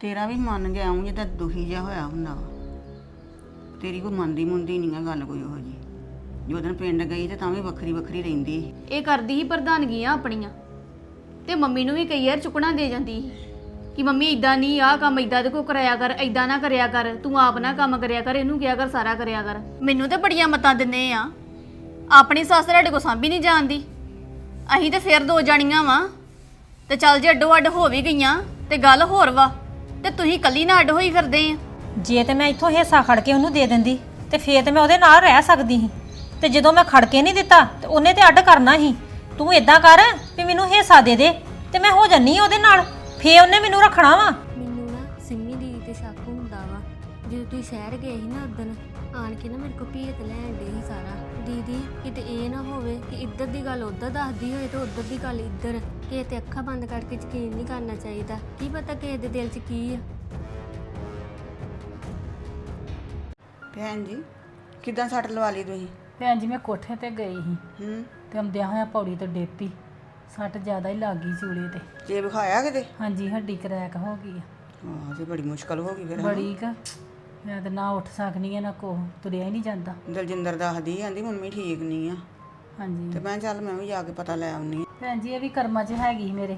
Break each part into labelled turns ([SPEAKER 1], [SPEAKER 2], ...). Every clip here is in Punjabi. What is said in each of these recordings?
[SPEAKER 1] ਤੇਰਾ ਵੀ ਮਨ ਗਿਆ ਉਂ ਜਿੱਦਾਂ ਦੁਖੀ ਜਿਹਾ ਹੋਇਆ ਹੁੰਦਾ ਵਾ। ਤੇਰੀ ਕੋਈ ਮੰਨਦੀ ਮੁੰਦੀ ਨਹੀਂ ਆ ਗੱਲ ਕੋਈ ਉਹੋ ਜੀ ਜੋ ਦਿਨ ਪਿੰਡ ਗਈ ਤੇ ਤਾਂ ਵੀ ਵੱਖਰੀ ਵੱਖਰੀ ਰਹਿੰਦੀ ਸੀ।
[SPEAKER 2] ਇਹ ਕਰਦੀ ਹੀ ਪ੍ਰਧਾਨਗੀਆਂ ਆਪਣੀਆਂ। ਤੇ ਮੰਮੀ ਨੂੰ ਵੀ ਕਈ ਵਾਰ ਚੁੱਕਣਾ ਦੇ ਜਾਂਦੀ ਸੀ ਕਿ ਮੰਮੀ ਇਦਾਂ ਨਹੀਂ ਆਹ ਕੰਮ ਇਦਾਂ ਦੇ ਕੋ ਕਰਾਇਆ ਕਰ ਇਦਾਂ ਨਾ ਕਰਿਆ ਕਰ ਤੂੰ ਆਪ ਨਾ ਕੰਮ ਕਰਿਆ ਕਰ ਇਹਨੂੰ ਕਿਹਾ ਕਰ ਸਾਰਾ ਕਰਿਆ ਕਰ। ਮੈਨੂੰ ਤੇ ਬੜੀਆਂ ਮਤਾਂ ਦਿੰਨੇ ਆ। ਆਪਣੀ ਸੱਸ ਤੁਹਾਡੇ ਕੋ ਸਾਂਭੀ ਨਹੀਂ ਜਾਂਦੀ ਅਸੀਂ ਤੇ ਫੇਰ ਦੋ ਜਾਣੀਆਂ ਵਾਂ। ਤੇ ਚੱਲ ਜੇ ਅੱਡੋ ਅੱਡ ਹੋ ਵੀ ਗਈਆਂ ਤੇ ਗੱਲ ਹੋਰ ਵਾ। ਤੇ ਤੁਸੀਂ ਕੱਲੀ ਨਾ ਅੱਡ ਹੋਈ ਫਿਰਦੇ ਆ।
[SPEAKER 3] ਜੇ ਤੇ ਮੈਂ ਇੱਥੋਂ ਹਿੱਸਾ ਖੜ ਕੇ ਉਹਨੂੰ ਦੇ ਦਿੰਦੀ ਤੇ ਫੇਰ ਤੇ ਮੈਂ ਉਹਦੇ ਨਾਲ ਰਹਿ ਸਕਦੀ ਸੀ। ਤੇ ਜਦੋਂ ਮੈਂ ਖੜ ਕੇ ਨਹੀਂ ਦਿੱਤਾ ਤੇ ਉਹਨੇ ਤੇ ਅੱਡ ਕਰਨਾ ਸੀ। ਤੂੰ ਇਦਾਂ ਕਰ ਵੀ ਮੈਨੂੰ ਹਿੱਸਾ ਦੇ ਦੇ ਤੇ ਮੈਂ ਹੋ ਜੰਨੀ ਉਹਦੇ ਨਾਲ। ਫੇਰ ਉਹਨੇ ਮੈਨੂੰ ਰੱਖਣਾ ਵਾ।
[SPEAKER 4] ਮੈਨੂੰ ਨਾ ਸਿੰਮੀ ਦੀਦੀ ਤੇ ਸ਼ੱਕ ਹੁੰਦਾ ਵਾ। ਜਦੋਂ ਤੁਸੀਂ ਸ਼ਹਿਰ ਗਏ ਸੀ ਨਾ ਉਦੋਂ ਆਣ ਕੇ ਨਾ ਮੇਰੇ ਕੋ ਭੇਤ ਲੈਣ ਦੇ ਸੀ ਸਾਰਾ। ਦੀਦੀ ਕਿਤੇ ਇਹ ਨਾ ਹੋਵੇ ਕਿ ਇੱਧਰ ਦੀ ਗੱਲ ਉੱਧਰ ਦੱਸਦੀ ਹੋਏ ਤੇ ਉੱਧਰ ਦੀ ਗੱਲ ਇੱਧਰ। ਕਿਸੇ ਤੇ ਅੱਖਾਂ ਬੰਦ ਕਰਕੇ ਯਕੀਨ ਨਹੀਂ ਕਰਨਾ ਚਾਹੀਦਾ। ਕੀ ਪਤਾ ਕਿਸੇ ਦੇ ਦਿਲ 'ਚ ਕੀ ਆ।
[SPEAKER 1] ਭੈਣ ਜੀ ਕਿਦਾਂ ਸੱਟ ਲਵਾ ਲਈ ਤੁਸੀਂ?
[SPEAKER 5] ਭੈਣ ਜੀ ਮੈਂ ਕੋਠੇ ਤੇ ਗਈ ਸੀ
[SPEAKER 1] ਹੂੰ।
[SPEAKER 5] ਤੇ ਆਉਂਦਿਆਂ ਹੋਇਆ ਪੌੜੀ ਤੋਂ ਡੇਪੀ। ਸੱਟ ਜ਼ਿਆਦਾ ਹੀ ਲੱਗ ਗਈ ਚੂਲੇ ਤੇ।
[SPEAKER 1] ਜੇ ਵਿਖਾਇਆ ਕਿਤੇ?
[SPEAKER 5] ਹਾਂਜੀ ਹੱਡੀ ਕਰੈਕ ਹੋ ਗਈ ਆ।
[SPEAKER 1] ਹਾਂ ਤੇ ਬੜੀ ਮੁਸ਼ਕਲ ਹੋ ਗਈ ਫਿਰ
[SPEAKER 5] ਬੜੀ ਕ। ਮੈਂ ਤੇ ਨਾ ਉੱਠ ਸਕਨੀ ਆ ਨਾ ਕੋ ਤੁਰਿਆ ਹੀ ਨਹੀਂ ਜਾਂਦਾ।
[SPEAKER 1] ਦਲਜਿੰਦਰ ਦੱਸਦੀ ਆਂਦੀ ਮੰਮੀ ਠੀਕ ਨਹੀਂ ਆ।
[SPEAKER 5] ਹਾਂਜੀ।
[SPEAKER 1] ਤੇ ਮੈਂ ਕਿਹਾ ਚੱਲ ਮੈਂ ਵੀ ਜਾ ਕੇ ਪਤਾ ਲੈ ਆਉਣੀ
[SPEAKER 5] ਭੈਣ ਜੀ ਇਹ ਵੀ ਕਰਮਾਂ 'ਚ ਹੈਗੀ ਮੇਰੇ।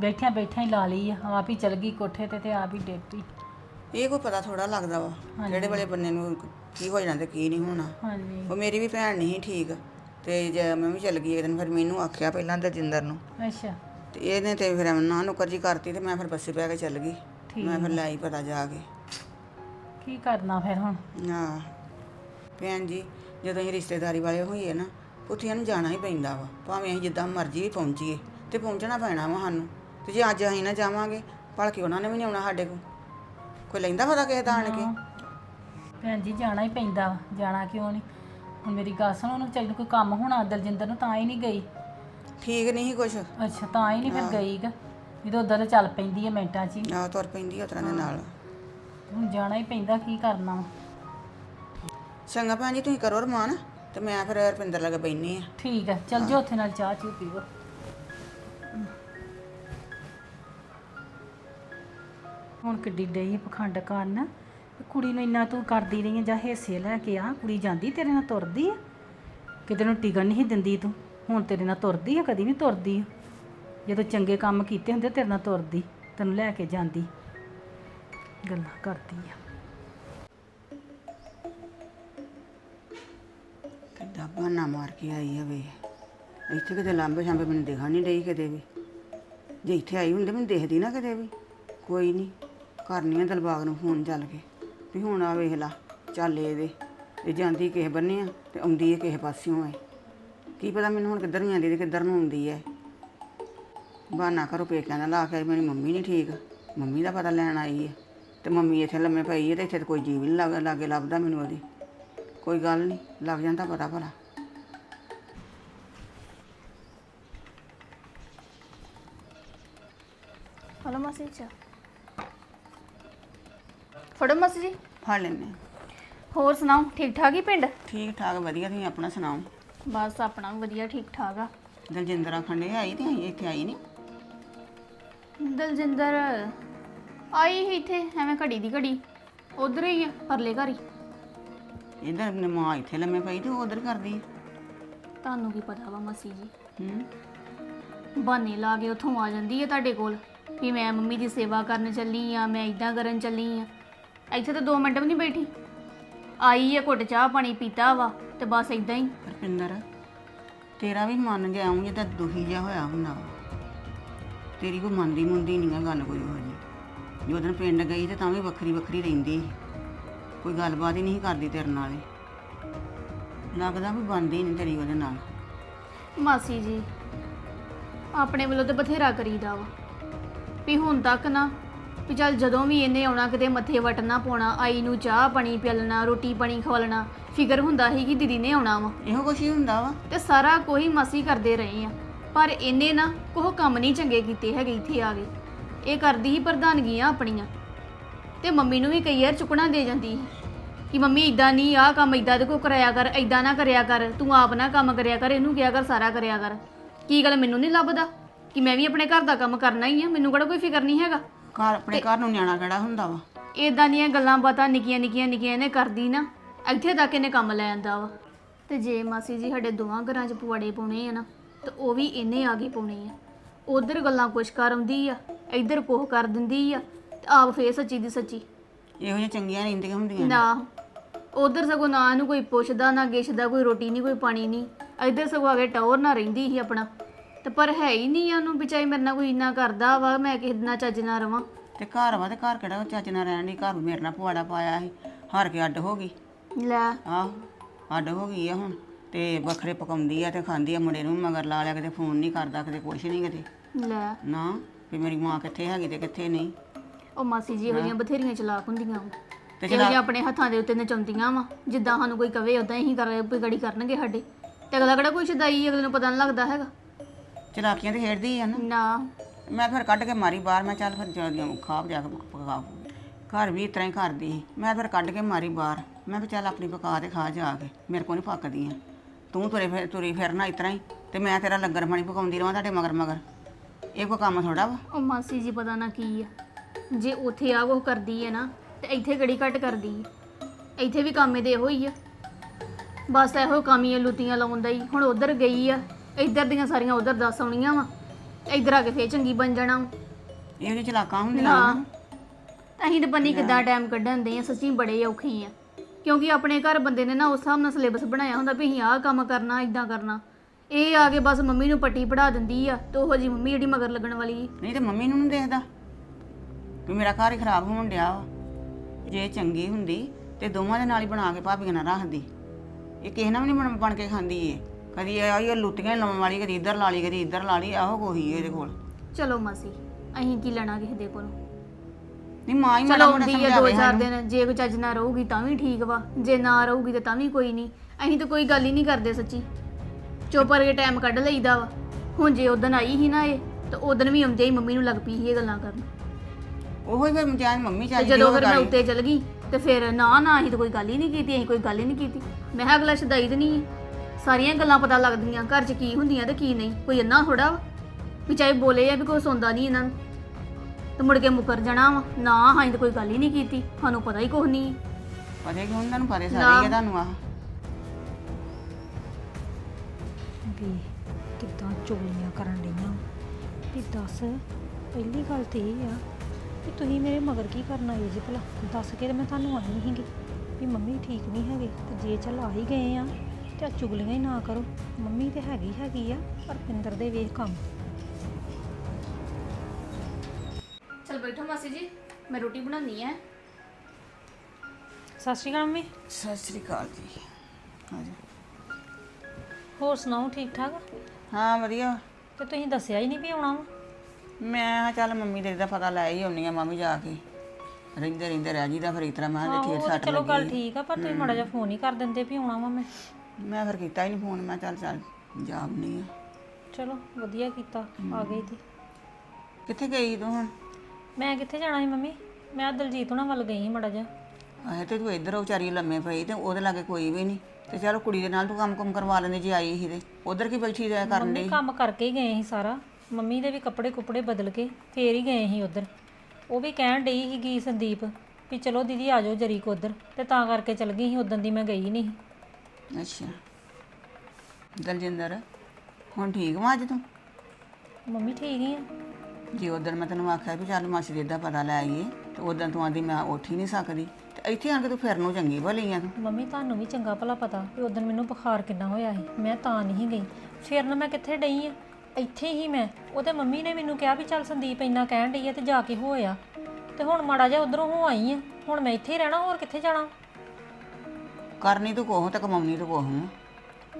[SPEAKER 5] ਬੈਠਿਆਂ ਬੈਠਿਆਂ ਹੀ ਲਾ ਲਈ ਆ ਆਪ ਹੀ ਚਲ ਗਈ ਕੋਠੇ ਤੇ ਤੇ ਆਪ ਹੀ ਡੇਪੀ
[SPEAKER 1] ਇਹ ਕੋਈ ਪਤਾ ਥੋੜਾ ਲੱਗਦਾ ਵਾ ਕਿਹੜੇ ਵੇਲੇ ਬੰਦੇ ਨੂੰ ਕੀ ਹੋ ਜਾਣਾ ਤੇ ਕੀ ਨਹੀਂ ਹੋਣਾ।
[SPEAKER 5] ਹਾਂਜੀ।
[SPEAKER 1] ਉਹ ਮੇਰੀ ਵੀ ਭੈਣ ਨਹੀਂ ਸੀ ਠੀਕ ਤੇ ਜੇ ਮੈਂ ਵੀ ਚੱਲ ਗਈ ਇੱਕ ਦਿਨ ਫਿਰ ਮੈਨੂੰ ਆਖਿਆ ਪਹਿਲਾਂ ਦਲਜਿੰਦਰ ਨੂੰ।
[SPEAKER 5] ਅੱਛਾ।
[SPEAKER 1] ਤੇ ਇਹਨੇ ਤੇ ਫਿਰ ਨਾ ਨੁਕਰ ਜੀ ਕਰਤੀ ਤੇ ਮੈਂ ਫਿਰ ਬੱਸੇ ਪੈ ਕੇ ਚੱਲ ਗਈ। ਮੈਂ ਫਿਰ ਲੈ ਆਈ ਪਤਾ ਜਾ ਕੇ।
[SPEAKER 5] ਕੀ ਕਰਨਾ ਫਿਰ ਹੁਣ?
[SPEAKER 1] ਹਾਂ। ਭੈਣ ਜੀ ਜਦੋਂ ਅਸੀਂ ਰਿਸ਼ਤੇਦਾਰੀ ਵਾਲੇ ਹੋਈਏ ਨਾ ਉੱਥੇ ਨੂੰ ਜਾਣਾ ਹੀ ਪੈਂਦਾ ਵਾ। ਭਾਵੇਂ ਅਸੀਂ ਜਿੱਦਾਂ ਮਰਜ਼ੀ ਵੀ ਪਹੁੰਚੀਏ ਤੇ ਪਹੁੰਚਣਾ ਪੈਣਾ ਵਾ ਸਾਨੂੰ। ਤੇ ਜੇ ਅੱਜ ਅਸੀਂ ਨਾ ਜਾਵਾਂਗੇ ਭਲਕੇ ਉਹਨਾਂ ਨੇ ਵੀ ਨਹੀਂ ਆਉਣਾ ਸਾਡੇ ਕੋਲ। ਕੋਈ ਲੈਂਦਾ ਪਤਾ ਕਿਸੇ ਦਾ ਆਣ ਕੇ?
[SPEAKER 5] ਭੈਣ ਜੀ ਜਾਣਾ ਹੀ ਪੈਂਦਾ ਵਾ। ਜਾਣਾ ਕਿਉਂ ਨਹੀਂ? ਹੁਣ ਮੇਰੀ ਗੱਲ ਸੁਣ ਉਹਨੂੰ ਚਾਹੀਦਾ ਕੋਈ ਕੰਮ ਹੋਣਾ ਦਲਜਿੰਦਰ ਨੂੰ ਤਾਂ ਹੀ ਨਹੀਂ ਗਈ।
[SPEAKER 1] ਠੀਕ ਨਹੀਂ ਸੀ ਕੁਛ।
[SPEAKER 5] ਅੱਛਾ ਤਾਂ ਹੀ ਨਹੀਂ ਫਿਰ ਗਈ ਗਾ। ਜਦੋਂ ਉਧਰ ਚੱਲ ਪੈਂਦੀ ਹੈ ਮਿੰਟਾਂ 'ਚ ਹੀ।
[SPEAKER 1] ਆ ਤੁਰ ਪੈਂਦੀ ਉਤਰਾਂ ਦੇ ਨਾਲ।
[SPEAKER 5] ਹੁਣ ਜਾਣਾ ਹੀ ਪੈਂਦਾ ਕੀ ਕਰਨਾ ਵਾ।
[SPEAKER 1] ਚੰਗਾ ਭੈਣ ਜੀ ਤੁਸੀਂ ਕਰੋ ਰਮਾਨ ਤੇ ਮੈਂ ਫਿਰ ਰਪਿੰਦਰ ਲਗੇ ਬੈਣੀ ਆ।
[SPEAKER 5] ਠੀਕ ਹੈ ਚੱਲ ਜਾਓ ਉੱਥੇ ਨਾਲ ਚਾਹ ਚੂ ਪੀਓ ਹੁਣ ਕਿੱਡੀ ਡਈ ਪਖੰਡ ਕਰਨ। ਕੁੜੀ ਨੂੰ ਇੰਨਾ ਤੂੰ ਕਰਦੀ ਰਹੀ ਹੈ ਜਾਂ ਹਿੱਸੇ ਲੈ ਕੇ ਆ, ਕੁੜੀ ਜਾਂਦੀ ਤੇਰੇ ਨਾਲ ਤੁਰਦੀ ਆ? ਕਿਤੇ ਨੂੰ ਟਿਕਣ ਨਹੀਂ ਦਿੰਦੀ ਤੂੰ, ਹੁਣ ਤੇਰੇ ਨਾਲ ਤੁਰਦੀ ਆ, ਕਦੀ ਨਹੀਂ ਤੁਰਦੀ ਆ। ਜਦੋਂ ਚੰਗੇ ਕੰਮ ਕੀਤੇ ਹੁੰਦੇ ਤੇਰੇ ਨਾਲ ਤੁਰਦੀ, ਤੈਨੂੰ ਲੈ ਕੇ ਜਾਂਦੀ। ਗੱਲਾਂ ਕਰਦੀ ਆ।
[SPEAKER 1] ਕਿੱਦਾਂ ਬਹਾਨਾ ਮਾਰ ਕੇ ਆਈ ਆ ਵੇ ਇੱਥੇ ਕਿਤੇ ਲਾਂਬੇ ਸ਼ਾਂਬੇ ਮੈਨੂੰ ਦਿਖਣ ਨਹੀਂ ਡਈ ਕਿਤੇ ਵੀ। ਜੇ ਇੱਥੇ ਆਈ ਹੁੰਦੀ ਮੈਨੂੰ ਦੇਖਦੀ ਨਾ ਕਿਤੇ ਵੀ। ਕੋਈ ਨਹੀਂ ਕਰਨੀ ਆ ਦਿਲਬਾਗ ਨੂੰ ਫੋਨ ਚੱਲ ਕੇ। ਵੀ ਹੁਣ ਆ ਵੇਖ ਲਾ, ਚੱਲ ਇਹਦੇ। ਇਹ ਜਾਂਦੀ ਕਿਸੇ ਬੰਨੇ ਆ ਤੇ ਆਉਂਦੀ ਹੈ ਕਿਸੇ ਪਾਸਿਓਂ ਹੈ ਕੀ ਪਤਾ ਮੈਨੂੰ ਹੁਣ ਕਿੱਧਰ ਨੂੰ ਜਾਂਦੀ ਤੇ ਕਿੱਧਰ ਨੂੰ ਆਉਂਦੀ ਹੈ ਬਹਾਨਾ ਕਰੋ ਪੇਕਿਆਂ ਦਾ ਲਾ ਕੇ ਮੇਰੀ ਮੰਮੀ ਨਹੀਂ ਠੀਕ। ਮੰਮੀ ਦਾ ਪਤਾ ਲੈਣ ਆਈ ਹੈ ਤੇ ਮੰਮੀ ਇੱਥੇ ਲੰਮੇ ਪਈ ਹੈ ਤੇ ਇੱਥੇ ਤਾਂ ਕੋਈ ਜੀਵ ਨਹੀਂ ਲੱਗ, ਲਾਗੇ ਲੱਭਦਾ ਮੈਨੂੰ ਉਹਦੀ। ਕੋਈ ਗੱਲ ਨਹੀਂ ਲੱਗ ਜਾਂਦਾ ਪਤਾ ਭਲਾ।
[SPEAKER 2] ਹਲੋ ਮਾਸੀ ਜੀ ਫੜੋ ਮਾਸੀ ਜੀ।
[SPEAKER 1] ਫੜ ਲੈਨੇ
[SPEAKER 2] ਹੋਰ ਸੁਣਾਓ ਠੀਕ ਠਾਕ ਹੀ ਪਿੰਡ?
[SPEAKER 1] ਠੀਕ ਠਾਕ ਵਧੀਆ ਤੁਸੀਂ ਆਪਣਾ ਸੁਣਾਓ?
[SPEAKER 2] ਬਸ ਆਪਣਾ ਵੀ ਵਧੀਆ ਠੀਕ ਠਾਕ ਆ।
[SPEAKER 1] ਦਲਜਿੰਦਰ ਆਖੰਡੇ ਆਈ ਤੇ ਆਈ ਇੱਥੇ ਆਈ ਨਹੀਂ?
[SPEAKER 2] ਦਲਜਿੰਦਰ ਆਈ ਸੀ ਇੱਥੇ ਐਵੇਂ ਘੜੀ ਦੀ ਘੜੀ। ਉਧਰ ਹੀ ਆ ਪਰਲੇ ਘਰ ਹੀ।
[SPEAKER 1] ਇਧਰ ਆਪਣੀ ਮਾਂ ਇੱਥੇ ਲੰਮੇ ਪਈ ਤੇ ਉਧਰ ਕਰਦੀ ਹੈ।
[SPEAKER 2] ਤੁਹਾਨੂੰ ਕੀ ਪਤਾ ਵਾ ਮਾਸੀ ਜੀ
[SPEAKER 1] ਹੂੰ
[SPEAKER 2] ਬਹਾਨੇ ਲਾ ਕੇ ਉੱਥੋਂ ਆ ਜਾਂਦੀ ਹੈ ਤੁਹਾਡੇ ਕੋਲ ਵੀ ਮੈਂ ਮੰਮੀ ਦੀ ਸੇਵਾ ਕਰਨ ਚੱਲੀ ਆ ਮੈਂ ਇਦਾਂ ਕਰਨ ਚੱਲੀ ਆ ਇੱਥੇ ਤਾਂ 2 ਮਿੰਟ ਵੀ ਨਹੀਂ ਬੈਠੀ ਆਈ ਆ ਘੁੱਟ ਚਾਹ ਪਾਣੀ ਪੀਤਾ ਵਾ ਤੇ ਬਸ ਇਦਾਂ ਹੀ
[SPEAKER 1] ਰਪਿੰਦਰ ਤੇਰਾ ਵੀ ਮਨ ਗਿਆ ਉਂ ਜਿੱਦਾਂ ਦੁਖੀ ਜਿਹਾ ਹੋਇਆ ਹੁੰਦਾ। ਤੇਰੀ ਕੋਈ ਮੰਨਦੀ ਮੁੰਦੀ ਨਹੀਂ ਆ ਗੱਲ ਕੋਈ ਉਹ ਜੀ ਜੋ ਦਿਨ ਪਿੰਡ ਗਈ ਤੇ ਤਾਂ ਵੀ ਵੱਖਰੀ ਵੱਖਰੀ ਰਹਿੰਦੀ ਸੀ। ਕੋਈ ਗੱਲਬਾਤ ਹੀ ਨਹੀਂ ਕਰਦੀ ਤੇਰੇ ਨਾਲ ਹੀ। ਲੱਗਦਾ ਵੀ ਬੰਦੀ ਨਹੀਂ ਤੇਰੀ ਉਹਦੇ ਨਾਲ।
[SPEAKER 2] ਮਾਸੀ ਜੀ ਆਪਣੇ ਵੱਲੋਂ ਤੇ ਬਥੇਰਾ ਕਰੀਦਾ ਵਾ। ਵੀ ਹੁਣ ਤੱਕ ਨਾ ਵੀ ਚੱਲ ਜਦੋਂ ਵੀ ਇਹਨੇ ਆਉਣਾ ਕਿਤੇ ਮੱਥੇ ਵਟਣਾ ਪਾਉਣਾ ਆਈ ਨੂੰ ਚਾਹ ਪਾਣੀ ਪਿਆਲਣਾ ਰੋਟੀ ਪਾਣੀ ਖਵਾਲਣਾ ਫਿਕਰ ਹੁੰਦਾ ਸੀ ਕਿ ਦੀਦੀ ਨੇ ਆਉਣਾ ਵਾ।
[SPEAKER 1] ਇਹੋ ਕੁਛ ਹੀ ਹੁੰਦਾ ਵਾ।
[SPEAKER 2] ਤੇ ਸਾਰਾ ਕੋਈ ਮਾਸੀ ਕਰਦੇ ਰਹੇ ਆ। ਪਰ ਇਹਨੇ ਨਾ ਕੋਹ ਕੰਮ ਨਹੀਂ ਚੰਗੇ ਕੀਤੇ ਹੈਗੇ ਇੱਥੇ ਆ ਕੇ। ਇਹ ਕਰਦੀ ਸੀ ਪ੍ਰਧਾਨਗੀਆਂ ਆਪਣੀਆਂ। ਤੇ ਮੰਮੀ ਨੂੰ ਵੀ ਕਈ ਵਾਰ ਚੁੱਕਣਾ ਦੇ ਜਾਂਦੀ ਸੀ ਕਿ ਮੰਮੀ ਇਦਾਂ ਨਹੀਂ ਆਹ ਕੰਮ ਇਦਾਂ ਦੇ ਕੋ ਕਰਾਇਆ ਕਰ ਇਦਾਂ ਨਾ ਕਰਿਆ ਕਰ ਤੂੰ ਆਪ ਨਾ ਕੰਮ ਕਰਿਆ ਕਰ ਇਹਨੂੰ ਕਿਹਾ ਕਰ ਸਾਰਾ ਕਰਿਆ ਕਰ। ਕੀ ਗੱਲ ਮੈਨੂੰ ਨਹੀਂ ਲੱਭਦਾ ਕਿ ਮੈਂ ਵੀ ਆਪਣੇ ਘਰ ਦਾ ਕੰਮ ਕਰਨਾ ਹੀ ਆ ਮੈਨੂੰ ਕਿਹੜਾ ਕੋਈ ਫਿਕਰ ਨਹੀਂ ਹੈਗਾ?
[SPEAKER 1] ਘਰ ਆਪਣੇ ਘਰ ਨੂੰ ਨਿਆਣਾ ਕਿਹੜਾ ਹੁੰਦਾ ਵਾ?
[SPEAKER 2] ਇਦਾਂ ਦੀਆਂ ਗੱਲਾਂ ਬਾਤਾਂ ਨਿੱਕੀਆਂ ਨਿੱਕੀਆਂ ਨਿੱਕੀਆਂ ਇਹਨੇ ਕਰਦੀ ਨਾ ਇੱਥੇ ਤੱਕ ਇਹਨੇ ਕੰਮ ਲੈ ਆਂਦਾ ਵਾ। ਤੇ ਜੇ ਮਾਸੀ ਜੀ ਸਾਡੇ ਦੋਵਾਂ ਘਰਾਂ 'ਚ ਪੁਆੜੇ ਪਾਉਣੇ ਆ ਨਾ ਤੇ ਉਹ ਵੀ ਇਹਨੇ ਆ ਕੇ ਪਾਉਣੇ ਆ। ਉਧਰ ਗੱਲਾਂ ਕੁਛ ਕਰ ਆਉਂਦੀ ਆ ਇੱਧਰ ਕੋਹ ਕਰ ਦਿੰਦੀ ਆ ਆਪ ਫੇਰ ਸੱਚੀ ਦੀ ਸੱਚੀ।
[SPEAKER 1] ਇਹੋ ਜਿਹੀਆਂ ਚੰਗੀਆਂ ਰਹਿੰਦੀਆਂ ਹੁੰਦੀਆਂ ਨੇ।
[SPEAKER 2] ਨਾ। ਉਧਰ ਸਗੋਂ ਨਾ ਇਹਨੂੰ ਕੋਈ ਪੁੱਛਦਾ ਨਾ ਗਿੱਛਦਾ ਕੋਈ ਰੋਟੀ ਨਹੀਂ ਕੋਈ ਪਾਣੀ ਨਹੀਂ। ਇੱਧਰ ਸਗੋਂ ਆ ਕੇ ਟੌਰ ਨਾ ਰਹਿੰਦੀ ਸੀ ਆਪਣਾ। ਤੇ ਪਰ ਹੈ ਹੀ ਨਹੀਂ ਉਹਨੂੰ ਵਿਚਾਈ ਮੇਰੇ ਨਾਲ ਕੋਈ ਇੰਨਾ ਕਰਦਾ ਵਾ ਮੈਂ ਕਿਸੇ ਨਾਲ ਚੱਜ ਨਾ ਰਵਾਂ।
[SPEAKER 1] ਤੇ ਘਰ ਵਾ ਤੇ ਘਰ ਕਿਹੜਾ ਚੱਜ ਨਾਲ ਰਹਿਣ ਦੀ ਘਰ ਮੇਰੇ ਨਾਲ ਪੁਆੜਾ ਪਾਇਆ ਸੀ। ਹਾਰ ਕੇ ਅੱਡ ਹੋ ਗਈ।
[SPEAKER 2] ਲੈ।
[SPEAKER 1] ਆਹੋ ਅੱਡ ਹੋ ਗਈ ਆ ਹੁਣ। ਤੇ ਵੱਖਰੇ ਪਕਾਉਂਦੀ ਆ ਤੇ ਖਾਂਦੀ ਆ ਮੁੰਡੇ ਨੂੰ ਵੀ ਮਗਰ ਲਾ ਲਿਆ ਕਿਤੇ ਫੋਨ ਨਹੀਂ ਕਰਦਾ ਕਿਤੇ ਕੁਛ ਨਹੀਂ ਕਿਤੇ।
[SPEAKER 2] ਲੈ।
[SPEAKER 1] ਨਾ ਵੀ ਮੇਰੀ ਮਾਂ ਕਿੱਥੇ ਹੈਗੀ ਤੇ ਕਿੱਥੇ ਨਹੀਂ।
[SPEAKER 2] ਉਹ ਮਾਸੀ ਜੀ ਇਹੋ ਜਿਹੀਆਂ ਬਥੇਰੀਆਂ ਚਲਾਕ ਹੁੰਦੀਆਂ ਵਾ।
[SPEAKER 1] ਤੇ
[SPEAKER 2] ਜਿਹੜੀਆਂ ਆਪਣੇ ਹੱਥਾਂ ਦੇ ਉੱਤੇ ਨਚਾਉਂਦੀਆਂ ਵਾ। ਜਿੱਦਾਂ ਸਾਨੂੰ ਕੋਈ ਕਵੇ ਉਦਾਂ ਹੀ ਕਰ ਗੜੀ ਕਰਨਗੇ ਸਾਡੇ। ਤੇ ਅਗਲਾ ਕਿਹੜਾ ਕੋਈ ਸ਼ਦਾਈ ਅਗਲੇ ਨੂੰ ਪਤਾ ਨਹੀਂ ਲੱਗਦਾ ਹੈਗਾ।
[SPEAKER 1] ਚਲਾਕੀਆਂ ਤੇ ਖੇਡਦੀ ਆ ਨਾ।
[SPEAKER 2] ਨਾ।
[SPEAKER 1] ਮੈਂ ਫਿਰ ਕੱਢ ਕੇ ਮਾਰੀ ਬਾਹਰ ਮੈਂ ਚੱਲ ਫਿਰ ਜਲਦੀ ਖਾਬ ਜਾ ਕੇ ਪਕਾ ਘਰ ਵੀ ਇਤਰਾ ਹੀ ਕਰਦੀ ਸੀ। ਮੈਂ ਫਿਰ ਕੱਢ ਕੇ ਮਾਰੀ ਬਾਹਰ। ਮੈਂ ਵੀ ਚੱਲ ਆਪਣੀ ਪਕਾ ਤੇ ਖਾ ਜਾ ਕੇ ਮੇਰੇ ਕੋਲ ਨਹੀਂ ਪੱਕਦੀਆਂ ਤੂੰ ਤੁਰੇ ਫਿਰ ਤੁਰੀ ਫਿਰਨਾ ਇਤਰਾ ਹੀ ਤੇ ਮੈਂ ਤੇਰਾ ਲੰਗਰ ਪਾਣੀ ਪਕਾਉਂਦੀ ਰਵਾਂ ਤੁਹਾਡੇ ਮਗਰ ਮਗਰ। ਇਹ ਕੋਈ ਕੰਮ ਥੋੜਾ ਵਾ?
[SPEAKER 2] ਉਹ ਮਾਸੀ ਜੀ ਪਤਾ ਨਾ ਕੀ ਆ। ਜੇ ਉੱਥੇ ਆ ਉਹ ਕਰਦੀ ਹੈ ਨਾ ਤੇ ਇੱਥੇ ਗੜੀ ਘੱਟ ਕਰਦੀ ਹੈ? ਇੱਥੇ ਵੀ ਕੰਮ ਇਹਦੇ ਇਹੋ ਹੀ ਆ। ਬਸ ਇਹੋ ਕਾਮੀਆਂ ਲੁੱਤੀਆਂ ਲਾਉਂਦਾ ਹੀ। ਹੁਣ ਉਧਰ ਗਈ ਆ ਇੱਧਰ ਦੀਆਂ ਸਾਰੀਆਂ ਉਧਰ ਦੱਸ ਆਉਣੀਆਂ ਵਾ। ਇੱਧਰ ਆ ਕੇ ਫੇਰ ਚੰਗੀ ਬਣ ਜਾਣਾ।
[SPEAKER 1] ਇਹੋ ਜਿਹੀ ਚਲਾਕਾਂ ਹੁੰਦੀਆਂ
[SPEAKER 2] ਨਾ। ਅਸੀਂ ਤਾਂ ਬੰਨੀ ਕਿੱਦਾਂ ਟਾਈਮ ਕੱਢਣ ਦੇ ਆ ਸੱਚੀ ਬੜੇ ਔਖੇ ਆ। ਕਿਉਂਕਿ ਆਪਣੇ ਘਰ ਬੰਦੇ ਨੇ ਨਾ ਉਸ ਹਿਸਾਬ ਨਾਲ ਸਿਲੇਬਸ ਬਣਾਇਆ ਹੁੰਦਾ ਵੀ ਅਸੀਂ ਆਹ ਕੰਮ ਕਰਨਾ ਇਦਾਂ ਕਰਨਾ। ਇਹ ਆ ਕੇ ਬਸ ਮੰਮੀ ਨੂੰ ਪੱਟੀ ਪੜਾ ਦਿੰਦੀ ਆ ਤੇ ਉਹੋ ਜੀ ਮੰਮੀ ਜਿਹੜੀ ਮਗਰ ਲੱਗਣ ਵਾਲੀ
[SPEAKER 1] ਨਹੀਂ ਤੇ ਮੰਮੀ ਨੂੰ ਨਹੀਂ ਦੇਖਦਾ। ਵੀ ਮੇਰਾ ਘਰ ਹੀ ਖਰਾਬ ਹੋਣ ਡਿਆ ਵਾ। ਜੇ ਚੰਗੀ ਹੁੰਦੀ ਤੇ ਦੋਵਾਂ ਦੇ ਨਾਲ ਹੀ ਬਣਾ ਕੇ ਭਾਬੀਆਂ ਨਾਲ ਰੱਖਦੀ। ਇਹ ਕਿਸੇ ਨਾਲ ਵੀ ਨਹੀਂ ਬਣ ਕੇ ਖਾਂਦੀ ਏ ਕਦੀ ਇਹ ਆਈ ਲੁੱਟੀਆਂ ਲਾਉਣ ਵਾਲੀ ਕਦੀ ਇੱਧਰ ਲਾ ਲਈ ਕਦੀ ਇੱਧਰ ਲਾ ਲਈ ਆਹੋ ਕੋਈ ਇਹਦੇ ਕੋਲ।
[SPEAKER 2] ਚਲੋ ਮਾਸੀ ਅਸੀਂ ਕੀ ਲੈਣਾ ਕਿਸੇ ਦੇ ਕੋਲੋਂ?
[SPEAKER 1] ਨਹੀਂ ਮਾਂ ਹੀ
[SPEAKER 2] ਚਲੋ
[SPEAKER 1] ਮਾੜਾ ਮੋਟਾ
[SPEAKER 2] ਆਉਂਦੀ ਆ
[SPEAKER 1] ਸਮਝਾਵੇ ਸਾਨੂੰ।
[SPEAKER 2] ਦਿਨ ਜੇ ਕੋਈ ਚੱਜ ਨਾ ਰਹੂਗੀ ਤਾਂ ਵੀ ਠੀਕ ਵਾ ਜੇ ਨਾ ਰਹੂਗੀ ਤਾਂ ਤਾਂ ਵੀ ਕੋਈ ਨਹੀਂ। ਅਸੀਂ ਤਾਂ ਕੋਈ ਗੱਲ ਹੀ ਨਹੀਂ ਕਰਦੇ ਸੱਚੀ। ਚੁੱਪ ਕਰਕੇ ਟਾਈਮ ਕੱਢ ਲਈਦਾ ਵਾ। ਹੁਣ ਜੇ ਉਦਣ ਆਈ ਸੀ ਨਾ ਇਹ ਤਾਂ ਉਦਣ ਵੀ ਆਉਂਦੇ ਹੀ ਮੰਮੀ ਨੂੰ ਲੱਗ ਪਈ ਸੀ ਇਹ ਗੱਲਾਂ ਕਰਨ।
[SPEAKER 1] ਉਹੋ ਹੀ ਫਿਰ ਮਜਾਜ ਮੰਮੀ
[SPEAKER 2] ਤੇ
[SPEAKER 1] ਚਾਹੀਦੀ
[SPEAKER 2] ਜਦੋਂ ਫਿਰ ਮੈਂ ਉੱਤੇ ਚਲ ਗਈ ਤੇ ਫਿਰ ਨਾ ਨਾ ਅਸੀਂ ਤਾਂ ਕੋਈ ਗੱਲ ਹੀ ਨਹੀਂ ਕੀਤੀ ਅਸੀਂ ਕੋਈ ਗੱਲ ਹੀ ਨਹੀਂ ਕੀਤੀ। ਮੈਂ ਕਿਹਾ ਅਗਲਾ ਸ਼ਦਾਈ ਤੇ ਨਹੀਂ ਹੈ। ਸਾਰੀਆਂ ਗੱਲਾਂ ਪਤਾ ਲੱਗਦੀਆਂ ਘਰ 'ਚ ਕੀ ਹੁੰਦੀਆਂ ਤੇ ਕੀ ਨਹੀਂ। ਕੋਈ ਇੰਨਾ ਥੋੜਾ ਵਾ ਚਾਹੇ ਬੋਲੇ ਆ ਵੀ ਕੋਈ ਸੁਣਦਾ ਨਹੀਂ ਇਹਨਾਂ ਨੂੰ। ਤੇ ਮੁੜ ਕੇ ਮੁਕਰ ਜਾਣਾ ਵਾ। ਨਾ ਅਸੀਂ ਤਾਂ ਕੋਈ ਗੱਲ ਹੀ ਨਹੀਂ ਕੀਤੀ। ਸਾਨੂੰ ਪਤਾ ਹੀ ਕੁਛ ਨਹੀਂ
[SPEAKER 1] ਪਤਾ ਕਿ ਉਹਨਾਂ ਨੂੰ ਪਤਾ ਸਾਰੇ ਹੀ ਆ ਤੁਹਾਨੂੰ ਆਹ
[SPEAKER 3] ਵੀ ਕਿੱਦਾਂ ਚੋਲੀਆਂ ਕਰਨ ਡਈਆਂ। ਵੀ ਦੱਸ ਪਹਿਲੀ ਗੱਲ ਤੇ ਇਹ ਆ ਕਿ ਤੁਸੀਂ ਮੇਰੇ ਮਗਰ ਕੀ ਕਰਨ ਆਏ ਜੀ ਭਲਾ? ਦੱਸ ਕੇ ਤੇ ਮੈਂ ਤੁਹਾਨੂੰ ਆਈ ਨਹੀਂ ਸੀਗੀ ਵੀ ਮੰਮੀ ਠੀਕ ਨਹੀਂ ਹੈਗੇ ਤੇ ਜੇ ਚੱਲ ਆ ਹੀ ਗਏ ਆ ਤੇ ਆਹ ਚੁਗਲੀਆਂ ਹੀ ਨਾ ਕਰੋ। ਮੰਮੀ ਤੇ ਹੈਗੀ ਹੈਗੀ ਆ ਪਰ ਪਿੰਦਰ ਦੇ ਵੇਖ ਕੰਮ।
[SPEAKER 2] ਚਲ ਬੈਠੋ ਮਾਸੀ ਜੀ ਮੈਂ ਰੋਟੀ ਬਣਾਉਣੀ ਹੈ
[SPEAKER 3] ਸਤਿ ਸ਼੍ਰੀ ਅਕਾਲ ਮੰਮੀ।
[SPEAKER 1] ਸਤਿ ਸ੍ਰੀ ਅਕਾਲ ਜੀ। ਹਾਂਜੀ।
[SPEAKER 3] ਹੋਰ ਸੁਣਾਓ ਠੀਕ ਠਾਕ?
[SPEAKER 1] ਹਾਂ ਵਧੀਆ।
[SPEAKER 3] ਤੇ ਤੁਸੀਂ ਦੱਸਿਆ ਹੀ ਨਹੀਂ ਵੀ ਆਉਣਾ ਵਾ?
[SPEAKER 1] ਮੈਂ ਕਿਹਾ ਚੱਲ ਮੰਮੀ ਦੇ ਦਾ ਪਤਾ ਲੈ ਹੀ ਆਉਣੀ ਆ ਮੰਮੀ ਜਾ ਕੇ। ਰਹਿੰਦੇ ਰਹਿੰਦੇ ਰਹਿ ਜੀਦਾ ਫਿਰ ਇਸ ਤਰ੍ਹਾਂ। ਮੈਂ ਜੇ
[SPEAKER 3] ਉਹ ਤਾਂ
[SPEAKER 1] ਸੱਟ
[SPEAKER 3] ਚਲੋ ਗੱਲ
[SPEAKER 1] ਲੱਗੀ।
[SPEAKER 3] ਠੀਕ ਆ ਪਰ ਤੁਸੀਂ ਮਾੜਾ ਜਿਹਾ ਫੋਨ ਹੀ ਕਰ ਦਿੰਦੇ ਵੀ ਆਉਣਾ ਵਾ ਮੈਂ।
[SPEAKER 1] ਮੈਂ ਫਿਰ ਕੀਤਾ ਹੀ ਨਹੀਂ ਫੋਨ ਮੈਂ ਚੱਲ ਚੱਲ ਜਾਬ ਨਹੀਂ ਆ।
[SPEAKER 3] ਚਲੋ ਵਧੀਆ ਕੀਤਾ ਆ ਗਈ ਤੇ।
[SPEAKER 1] ਕਿੱਥੇ ਗਈ ਤੂੰ ਹੁਣ?
[SPEAKER 3] ਮੈਂ ਕਿੱਥੇ ਜਾਣਾ ਸੀ ਮੰਮੀ? ਮੈਂ ਦਲਜੀਤ ਉਹਨਾਂ ਵੱਲ ਗਈ ਸੀ ਮਾੜਾ ਜਿਹਾ।
[SPEAKER 1] ਆਹੇ ਤੇ ਤੂੰ ਇੱਧਰ ਵਿਚਾਰੀ ਲੰਮੇ ਪਈ ਤੇ ਉਹਦੇ ਲਾਗੇ ਕੋਈ ਵੀ ਨਹੀਂ ਤੇ ਚਲ ਕੁੜੀ ਦੇ ਨਾਲ ਤੂੰ ਕੰਮ ਕੁਮ ਕਰਵਾ ਲੈਂਦੇ ਜੇ ਆਈ ਸੀ ਤੇ। ਉਧਰ ਕੀ ਬੈਠੀ ਰਹਿ ਕਰਨ
[SPEAKER 3] ਮੰਮੀ
[SPEAKER 1] ਡਈ
[SPEAKER 3] ਕੰਮ ਕਰਕੇ ਹੀ ਗਏ ਸੀ ਸਾਰਾ। ਮੰਮੀ ਦੇ ਵੀ ਕੱਪੜੇ ਕੁਪੜੇ ਬਦਲ ਕੇ ਫੇਰ ਹੀ ਗਏ ਸੀ ਉਧਰ। ਉਹ ਵੀ ਕਹਿਣ ਡਈ ਸੀਗੀ ਸੰਦੀਪ ਵੀ ਚਲੋ ਦੀਦੀ ਆ ਜਾਓ ਜਰੀ ਕੋ ਉਧਰ ਤੇ ਤਾਂ ਕਰਕੇ ਚਲ ਗਈ ਸੀ ਉਦੋਂ ਦੀ ਮੈਂ ਗਈ ਨਹੀਂ।
[SPEAKER 1] ਅੱਛਾ। ਦਲਜਿੰਦਰ ਹੁਣ ਠੀਕ ਵਾ ਅੱਜ ਤੂੰ?
[SPEAKER 3] ਮੰਮੀ ਠੀਕ ਹੀ ਆ।
[SPEAKER 1] ਜੇ ਉਧਰ ਮੈਂ ਤੈਨੂੰ ਆਖਿਆ ਵੀ ਚੱਲ ਮਾਸੀ ਦੇ ਦਾ ਪਤਾ ਲੈ ਆਈਏ ਤੇ ਉਦੋਂ ਤੂੰ ਆਂਦੀ ਮੈਂ ਉੱਠ ਹੀ ਨਹੀਂ ਸਕਦੀ ਤੇ ਇੱਥੇ ਆਣ ਕੇ ਤੂੰ ਫਿਰਨ ਨੂੰ ਚੰਗੀ ਭਲੀ ਆ ਤੂੰ।
[SPEAKER 3] ਮੰਮੀ ਤੁਹਾਨੂੰ ਵੀ ਚੰਗਾ ਭਲਾ ਪਤਾ ਵੀ ਉਦੋਂ ਮੈਨੂੰ ਬੁਖਾਰ ਕਿੰਨਾ ਹੋਇਆ ਸੀ ਮੈਂ ਤਾਂ ਨਹੀਂ ਗਈ। ਫਿਰਨ ਮੈਂ ਕਿੱਥੇ ਡਈ ਆ? ਇੱਥੇ ਹੀ ਮੈਂ। ਉਹਦੇ ਮੰਮੀ ਨੇ ਮੈਨੂੰ ਕਿਹਾ ਵੀ ਚੱਲ ਸੰਦੀਪ ਇੰਨਾ ਕਹਿਣ ਡਈ ਆ ਤੇ ਜਾ ਕੇ ਹੋਇਆ। ਤੇ ਹੁਣ ਮਾੜਾ ਜਿਹਾ ਉਧਰੋਂ ਹੋ ਆਈ ਆ। ਹੁਣ ਮੈਂ ਇੱਥੇ ਹੀ ਰਹਿਣਾ ਹੋਰ ਕਿੱਥੇ ਜਾਣਾ?
[SPEAKER 1] ਕਰਨੀ ਤੂੰ ਕੋਹ ਤੇ ਕਮਾਉਣੀ ਤੂੰ ਕੋਹ।